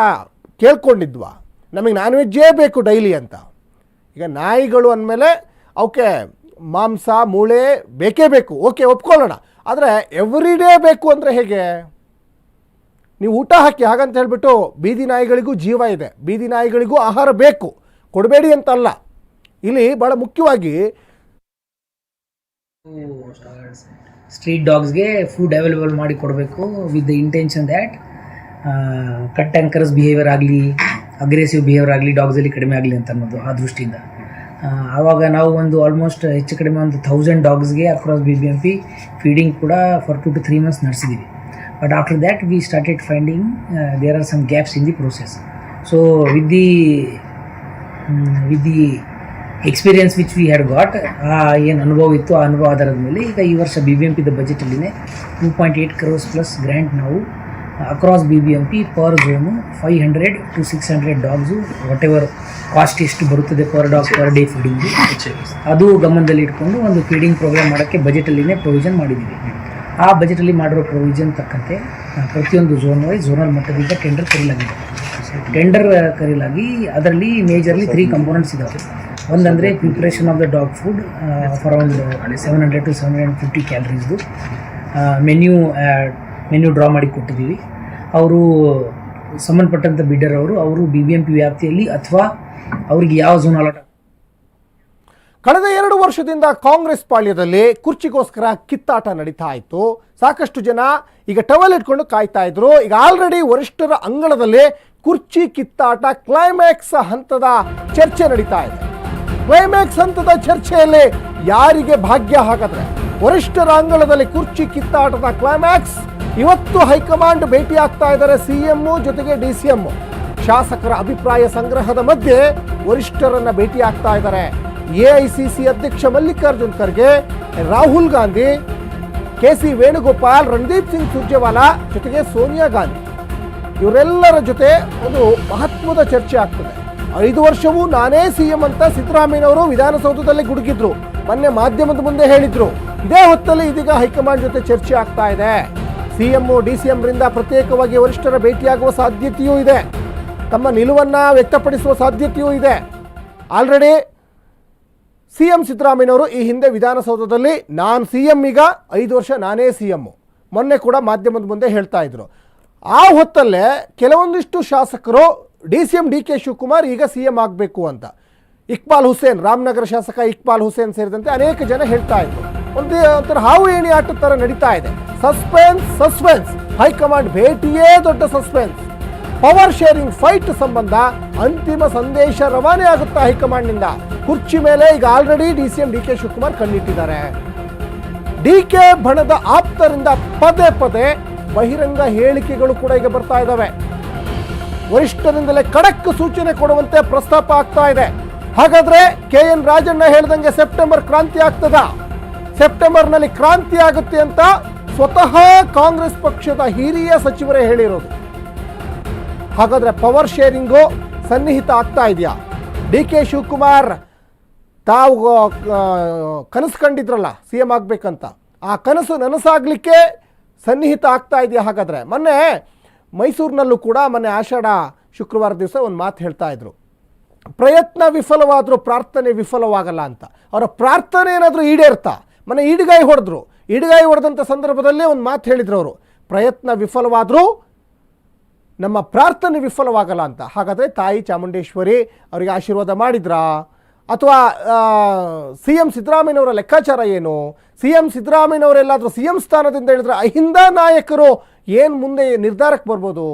S1: ಕೇಳ್ಕೊಂಡಿದ್ವಾ. ನಮಗೆ ನಾನ್ ವೆಜ್ಜೇ ಬೇಕು ಡೈಲಿ ಅಂತ. ಈಗ ನಾಯಿಗಳು ಅಂದಮೇಲೆ ಅವಕ್ಕೆ ಮಾಂಸ, ಮೂಳೆ ಬೇಕೇ ಬೇಕು. ಓಕೆ, ಒಪ್ಕೊಳ್ಳೋಣ. ಆದರೆ ಎವ್ರಿ ಡೇ ಬೇಕು ಅಂದರೆ ಹೇಗೆ? ನೀವು ಊಟ ಹಾಕಿ ಹಾಗಂತ ಹೇಳಿಬಿಟ್ಟು ಬೀದಿ ನಾಯಿಗಳಿಗೂ ಜೀವ ಇದೆ. ಬೀದಿ ನಾಯಿಗಳಿಗೂ ಆಹಾರ ಬೇಕು. ಕೊಡಬೇಡಿ ಅಂತಲ್ಲ. ಇಲ್ಲಿ ಭಾಳ ಮುಖ್ಯವಾಗಿ
S9: ಸ್ಟ್ರೀಟ್ ಡಾಗ್ಸ್ಗೆ ಫುಡ್ ಅವೈಲೇಬಲ್ ಮಾಡಿ ಕೊಡಬೇಕು with the intention that cut anchors behaviour ಆಗಲಿ ಅಗ್ರೆಸಿವ್ ಬಿಹೇವಿಯರ್ ಆಗಲಿ ಡಾಗ್ಸಲ್ಲಿ ಕಡಿಮೆ ಆಗಲಿ ಅಂತ ಅನ್ನೋದು ಆ ದೃಷ್ಟಿಯಿಂದ. ಆವಾಗ ನಾವು ಒಂದು ಆಲ್ಮೋಸ್ಟ್ ಹೆಚ್ಚು ಕಡಿಮೆ ಒಂದು thousand ಡಾಗ್ಸ್ಗೆ across B B M P feeding ಕೂಡ for two two three months ನಡೆಸಿದ್ದೀವಿ but after that we started finding there are some gaps in the process so with the with the experience which we had got ಆ, ಏನು ಅನುಭವ ಇತ್ತು, ಆ ಅನುಭವ ಆಧಾರದ ಮೇಲೆ ಈಗ ಈ ವರ್ಷ ಬಿ ಬಿ ಎಂ ಪಿದ ಬಜೆಟಲ್ಲಿನೇ two point eight crores plus grant ನಾವು across B B M P per zone five hundred to six hundred dogs whatever cost ಎಷ್ಟು ಬರುತ್ತದೆ per dog per day feeding ಅದು ಗಮನದಲ್ಲಿ ಇಟ್ಕೊಂಡು ಒಂದು ಫೀಡಿಂಗ್ ಪ್ರೋಗ್ರಾಮ್ ಮಾಡೋಕ್ಕೆ ಬಜೆಟಲ್ಲಿನೇ ಪ್ರೊವಿಷನ್ ಮಾಡಿದ್ದೀವಿ. ಆ ಬಜೆಟಲ್ಲಿ ಮಾಡಿರೋ ಪ್ರೊವಿಷನ್ ತಕ್ಕಂತೆ ಪ್ರತಿಯೊಂದು ಝೋನ್ ವೈಸ್ ಝೋನಲ್ ಮಟ್ಟದಿಂದ ಟೆಂಡರ್ ಕರೀಲಾಗಿದೆ. ಟೆಂಡರ್ ಕರೀಲಾಗಿ ಅದರಲ್ಲಿ ಮೇಜರ್ಲಿ ತ್ರೀ ಕಂಪೋನೆಂಟ್ಸ್ ಇದಾವೆ. ಒಂದಂದರೆ preparation of the dog food for around seven hundred to seven hundred fifty ಕ್ಯಾಲರೀಸ್ದು menu menu draw ಮಾಡಿ ಕೊಟ್ಟಿದ್ದೀವಿ. ಅವರು ಸಂಬಂಧಪಟ್ಟಂಥ ಬಿಡ್ಡರ್ ಅವರು ಅವರು ಬಿ ಬಿ ಎಂ ಪಿ ವ್ಯಾಪ್ತಿಯಲ್ಲಿ ಅಥವಾ ಅವ್ರಿಗೆ ಯಾವ ಝೋನ್ ಅಲಾಟ್
S1: ಕಳೆದ ಎರಡು ವರ್ಷದಿಂದ ಕಾಂಗ್ರೆಸ್ ಪಾಳ್ಯದಲ್ಲಿ ಕುರ್ಚಿಗೋಸ್ಕರ ಕಿತ್ತಾಟ ನಡೀತಾ ಇತ್ತು. ಸಾಕಷ್ಟು ಜನ ಈಗ ಟವಲ್ ಇಟ್ಕೊಂಡು ಕಾಯ್ತಾ ಇದ್ರು. ಈಗ ಆಲ್ರೆಡಿ ವರಿಷ್ಠರ ಅಂಗಳದಲ್ಲಿ ಕುರ್ಚಿ ಕಿತ್ತಾಟ ಕ್ಲೈಮ್ಯಾಕ್ಸ್ ಹಂತದ ಚರ್ಚೆ ನಡೀತಾ ಇದೆ. ಕ್ಲೈಮ್ಯಾಕ್ಸ್ ಹಂತದ ಚರ್ಚೆಯಲ್ಲಿ ಯಾರಿಗೆ ಭಾಗ್ಯ ಹಾಕಿದ್ರೆ ವರಿಷ್ಠರ ಅಂಗಳದಲ್ಲಿ ಕುರ್ಚಿ ಕಿತ್ತಾಟದ ಕ್ಲೈಮ್ಯಾಕ್ಸ್ ಇವತ್ತು ಹೈಕಮಾಂಡ್ ಭೇಟಿ ಆಗ್ತಾ ಇದ್ದಾರೆ ಸಿಎಂ ಜೊತೆಗೆ ಡಿ ಸಿ ಶಾಸಕರ ಅಭಿಪ್ರಾಯ ಸಂಗ್ರಹದ ಮಧ್ಯೆ ವರಿಷ್ಠರನ್ನ ಭೇಟಿ ಆಗ್ತಾ ಇದ್ದಾರೆ ಎಐಸಿಸಿ ಅಧ್ಯಕ್ಷ ಮಲ್ಲಿಕಾರ್ಜುನ್ ಖರ್ಗೆ, ರಾಹುಲ್ ಗಾಂಧಿ, ಕೆ ಸಿ ವೇಣುಗೋಪಾಲ್, ರಣದೀಪ್ ಸಿಂಗ್ ಸುರ್ಜೇವಾಲಾ ಜೊತೆಗೆ ಸೋನಿಯಾ ಗಾಂಧಿ. ಇವರೆಲ್ಲರ ಜೊತೆ ಒಂದು ಮಹತ್ವದ ಚರ್ಚೆ ಆಗ್ತದೆ. ಐದು ವರ್ಷವೂ ನಾನೇ ಸಿಎಂ ಅಂತ ಸಿದ್ದರಾಮಯ್ಯನವರು ವಿಧಾನಸೌಧದಲ್ಲಿ ಗುಡುಗಿದ್ರು. ಮೊನ್ನೆ ಮಾಧ್ಯಮದ ಮುಂದೆ ಹೇಳಿದ್ರು. ಇದೇ ಹೊತ್ತಲ್ಲಿ ಇದೀಗ ಹೈಕಮಾಂಡ್ ಜೊತೆ ಚರ್ಚೆ ಆಗ್ತಾ ಇದೆ. ಸಿಎಂ, ಡಿ ಸಿ ರಿಂದ ಪ್ರತ್ಯೇಕವಾಗಿ ವರಿಷ್ಠರ ಭೇಟಿಯಾಗುವ ಸಾಧ್ಯತೆಯೂ ಇದೆ. ತಮ್ಮ ನಿಲುವನ್ನ ವ್ಯಕ್ತಪಡಿಸುವ ಸಾಧ್ಯತೆಯೂ ಇದೆ. ಆಲ್ರೆಡಿ ಸಿ ಎಂ ಸಿದ್ದರಾಮಯ್ಯನವರು ಈ ಹಿಂದೆ ವಿಧಾನಸೌಧದಲ್ಲಿ, ನಾನು ಸಿ ಎಂ ಈಗ, ಐದು ವರ್ಷ ನಾನೇ ಸಿ ಮೊನ್ನೆ ಕೂಡ ಮಾಧ್ಯಮದ ಮುಂದೆ ಹೇಳ್ತಾ ಇದ್ರು. ಆ ಹೊತ್ತಲ್ಲೇ ಕೆಲವೊಂದಿಷ್ಟು ಶಾಸಕರು D C M D K Shivakumar ಈಗ ಸಿ ಎಂ ಆಗಬೇಕು ಅಂತ. ಇಕ್ಬಾಲ್ ಹುಸೇನ್, ರಾಮನಗರ ಶಾಸಕ ಇಕ್ಬಾಲ್ ಹುಸೇನ್ ಸೇರಿದಂತೆ ಅನೇಕ ಜನ ಹೇಳ್ತಾ ಇದ್ರು. ಒಂದು ಒಂಥರ ಹಾವು ಏಣಿ ಆಟದ ಥರ ನಡೀತಾ ಇದೆ. Suspense suspense. ಹೈಕಮಾಂಡ್ ಭೇಟಿಯೇ ದೊಡ್ಡ ಸಸ್ಪೆನ್ಸ್. ಪವರ್ ಶೇರಿಂಗ್ ಫೈಟ್ ಸಂಬಂಧ ಅಂತಿಮ ಸಂದೇಶ ರವಾನೆ ಆಗುತ್ತಾ ಹೈಕಮಾಂಡ್ನಿಂದ. ಕುರ್ಚಿ ಮೇಲೆ ಈಗ already D C M D K Shivakumar ಕಣ್ಣಿಟ್ಟಿದ್ದಾರೆ. D K ಬಣದ ಆಪ್ತರಿಂದ ಪದೇ ಪದೇ ಬಹಿರಂಗ ಹೇಳಿಕೆಗಳು ಕೂಡ ಈಗ ಬರ್ತಾ ಇದ್ದಾವೆ ವರಿಷ್ಠರಿಂದಲೇ ಖಡಕ್ ಸೂಚನೆ ಕೊಡುವಂತೆ ಪ್ರಸ್ತಾಪ ಆಗ್ತಾ ಇದೆ. ಹಾಗಾದ್ರೆ ಕೆ ಎನ್ ರಾಜಣ್ಣ ಹೇಳ್ದಂಗೆ ಸೆಪ್ಟೆಂಬರ್ ಕ್ರಾಂತಿ ಆಗ್ತದ? ಸೆಪ್ಟೆಂಬರ್ನಲ್ಲಿ ಕ್ರಾಂತಿ ಆಗುತ್ತೆ ಅಂತ ಸ್ವತಃ ಕಾಂಗ್ರೆಸ್ ಪಕ್ಷದ ಹಿರಿಯ ಸಚಿವರೇ ಹೇಳಿರೋದು. ಹಾಗಾದ್ರೆ ಪವರ್ ಶೇರಿಂಗು ಸನ್ನಿಹಿತ ಆಗ್ತಾ ಇದೆಯಾ? ಡಿ ಕೆ ಶಿವಕುಮಾರ್, ತಾವು ಕನಸು ಕಂಡಿದ್ರಲ್ಲ ಸಿ ಎಂ ಆಗಬೇಕಂತ. ಆ ಕನಸು ನನಸಾಗಲಿಕ್ಕೆ ಸನ್ನಿಹಿತ ಆಗ್ತಾ ಇದೆಯಾ ಹಾಗಾದರೆ? ಮೊನ್ನೆ ಮೈಸೂರಿನಲ್ಲೂ ಕೂಡ ಮೊನ್ನೆ ಆಷಾಢ ಶುಕ್ರವಾರ ದಿವಸ ಒಂದು ಮಾತು ಹೇಳ್ತಾ ಇದ್ರು. ಪ್ರಯತ್ನ ವಿಫಲವಾದರೂ ಪ್ರಾರ್ಥನೆ ವಿಫಲವಾಗಲ್ಲ ಅಂತ. ಅವರ ಪ್ರಾರ್ಥನೆ ಏನಾದರೂ ಈಡೇರ್ತಾ? ಮನೆ ಈಡುಗಾಯಿ ಹೊಡೆದ್ರು. ಈಡುಗಾಯಿ ಹೊಡೆದಂಥ ಸಂದರ್ಭದಲ್ಲೇ ಒಂದು ಮಾತು ಹೇಳಿದ್ರು ಅವರು. ಪ್ರಯತ್ನ ವಿಫಲವಾದರೂ ನಮ್ಮ ಪ್ರಾರ್ಥನೆ ವಿಫಲವಾಗಲ್ಲ ಅಂತ. ಹಾಗಾದರೆ ತಾಯಿ ಚಾಮುಂಡೇಶ್ವರಿ ಅವರಿಗೆ ಆಶೀರ್ವಾದ ಮಾಡಿದ್ರಾ? ಅಥವಾ ಸಿ ಎಂ ಸಿದ್ದರಾಮಯ್ಯನವರ ಲೆಕ್ಕಾಚಾರ ಏನು? ಸಿ ಎಂ ಸಿದ್ದರಾಮಯ್ಯನವರೆಲ್ಲಾದರೂ ಸಿ ಎಂ ಸ್ಥಾನದಿಂದ ಹೇಳಿದ್ರೆ ಅಹಿಂದ ನಾಯಕರು ಏನು ಮುಂದೆ ನಿರ್ಧಾರಕ್ಕೆ ಬರ್ಬೋದು?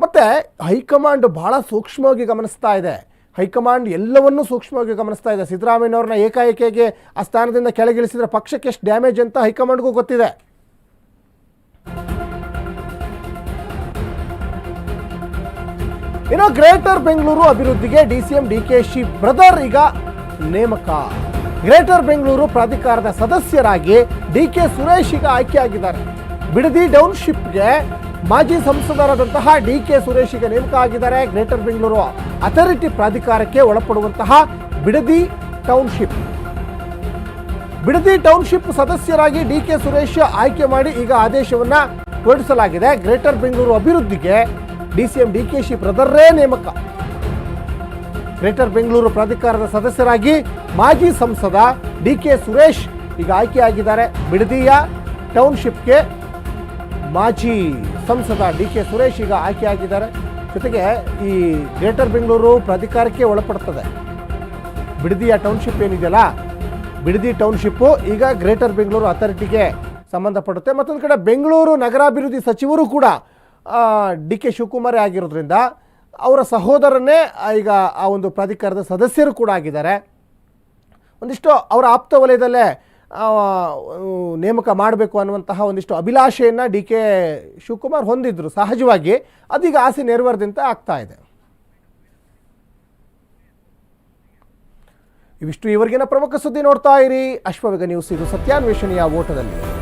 S1: ಮತ್ತು ಹೈಕಮಾಂಡ್ ಭಾಳ ಸೂಕ್ಷ್ಮವಾಗಿ ಗಮನಿಸ್ತಾ ಇದೆ. ಹೈಕಮಾಂಡ್ ಎಲ್ಲವನ್ನೂ ಸೂಕ್ಷ್ಮವಾಗಿ ಗಮನಿಸ್ತಾ ಇದೆ. ಸಿದ್ದರಾಮಯ್ಯನವ್ರನ್ನ ಏಕಾಏಕಿಗೆ ಆ ಸ್ಥಾನದಿಂದ ಕೆಳಗಿಳಿಸಿದ್ರೆ ಪಕ್ಷಕ್ಕೆ ಎಷ್ಟು ಡ್ಯಾಮೇಜ್ ಅಂತ ಹೈಕಮಾಂಡ್ಗೂ ಗೊತ್ತಿದೆ. ಇನ್ನು ಗ್ರೇಟರ್ ಬೆಂಗಳೂರು ಅಭಿವೃದ್ಧಿಗೆ D C M, D K she brother ಈಗ ನೇಮಕ. ಗ್ರೇಟರ್ ಬೆಂಗಳೂರು ಪ್ರಾಧಿಕಾರದ ಸದಸ್ಯರಾಗಿ ಡಿ ಕೆ ಸುರೇಶ್ ಈಗ ಆಯ್ಕೆಯಾಗಿದ್ದಾರೆ. ಬಿಡದಿ ಟೌನ್ಶಿಪ್ಗೆ ಮಾಜಿ ಸಂಸದರಾದಂತಹ ಡಿ ಕೆ ಸುರೇಶ್ ನೇಮಕ ಆಗಿದ್ದಾರೆ. ಗ್ರೇಟರ್ ಬೆಂಗಳೂರು ಅಥಾರಿಟಿ ಪ್ರಾಧಿಕಾರಕ್ಕೆ ಒಳಪಡುವಂತಹ ಬಿಡದಿ ಟೌನ್ಶಿಪ್. ಬಿಡದಿ ಟೌನ್ಶಿಪ್ ಸದಸ್ಯರಾಗಿ ಡಿ ಕೆ ಸುರೇಶ್ ಆಯ್ಕೆ ಮಾಡಿ ಈಗ ಆದೇಶವನ್ನ ಹೊರಡಿಸಲಾಗಿದೆ. ಗ್ರೇಟರ್ ಬೆಂಗಳೂರು ಅಭಿವೃದ್ಧಿಗೆ D C M D K she ಬ್ರದರ್ರೇ ನೇಮಕ. ಗ್ರೇಟರ್ ಬೆಂಗಳೂರು ಪ್ರಾಧಿಕಾರದ ಸದಸ್ಯರಾಗಿ ಮಾಜಿ ಸಂಸದ ಡಿ ಕೆ ಸುರೇಶ್ ಈಗ ಆಯ್ಕೆಯಾಗಿದ್ದಾರೆ. ಬಿಡದಿಯ ಟೌನ್ಶಿಪ್ಗೆ ಮಾಜಿ ಸಂಸದ ಡಿ ಕೆ ಸುರೇಶ್ ಈಗ ಆಯ್ಕೆಯಾಗಿದ್ದಾರೆ. ಜೊತೆಗೆ ಈ ಗ್ರೇಟರ್ ಬೆಂಗಳೂರು ಪ್ರಾಧಿಕಾರಕ್ಕೆ ಒಳಪಡ್ತದೆ. ಬಿಡದಿಯ ಟೌನ್ಶಿಪ್ ಏನಿದೆಯಲ್ಲ, ಬಿಡದಿ ಟೌನ್ಶಿಪ್ಪು ಈಗ ಗ್ರೇಟರ್ ಬೆಂಗಳೂರು ಅಥಾರಿಟಿಗೆ ಸಂಬಂಧಪಡುತ್ತೆ. ಮತ್ತೊಂದು ಕಡೆ ಬೆಂಗಳೂರು ನಗರಾಭಿವೃದ್ಧಿ ಸಚಿವರು ಕೂಡ ಡಿ ಕೆ ಶಿವಕುಮಾರೇ ಆಗಿರೋದ್ರಿಂದ ಅವರ ಸಹೋದರನೇ ಈಗ ಆ ಒಂದು ಪ್ರಾಧಿಕಾರದ ಸದಸ್ಯರು ಕೂಡ ಆಗಿದ್ದಾರೆ. ಒಂದಿಷ್ಟು ಅವರ ಆಪ್ತ ವಲಯದಲ್ಲೇ ನೇಮಕ ಮಾಡಬೇಕು ಅನ್ನುವಂತಹ ಒಂದಿಷ್ಟು ಅಭಿಲಾಷೆಯನ್ನು ಡಿ ಕೆ ಶಿವಕುಮಾರ್ ಹೊಂದಿದ್ರು. ಸಹಜವಾಗಿ ಅದೀಗ ಆಸೆ ನೆರವೇರದಂತೆ ಆಗ್ತಾ ಇದೆ. ಇವಿಷ್ಟು ಇವರಿಗಿನ ಪ್ರಮುಖ ಸುದ್ದಿ ನೋಡ್ತಾ ಇರಿ. ಅಶ್ವವೇಗ ನ್ಯೂಸ್ ಇದು ಸತ್ಯಾನ್ವೇಷಣೆಯ ಓಟದಲ್ಲಿ.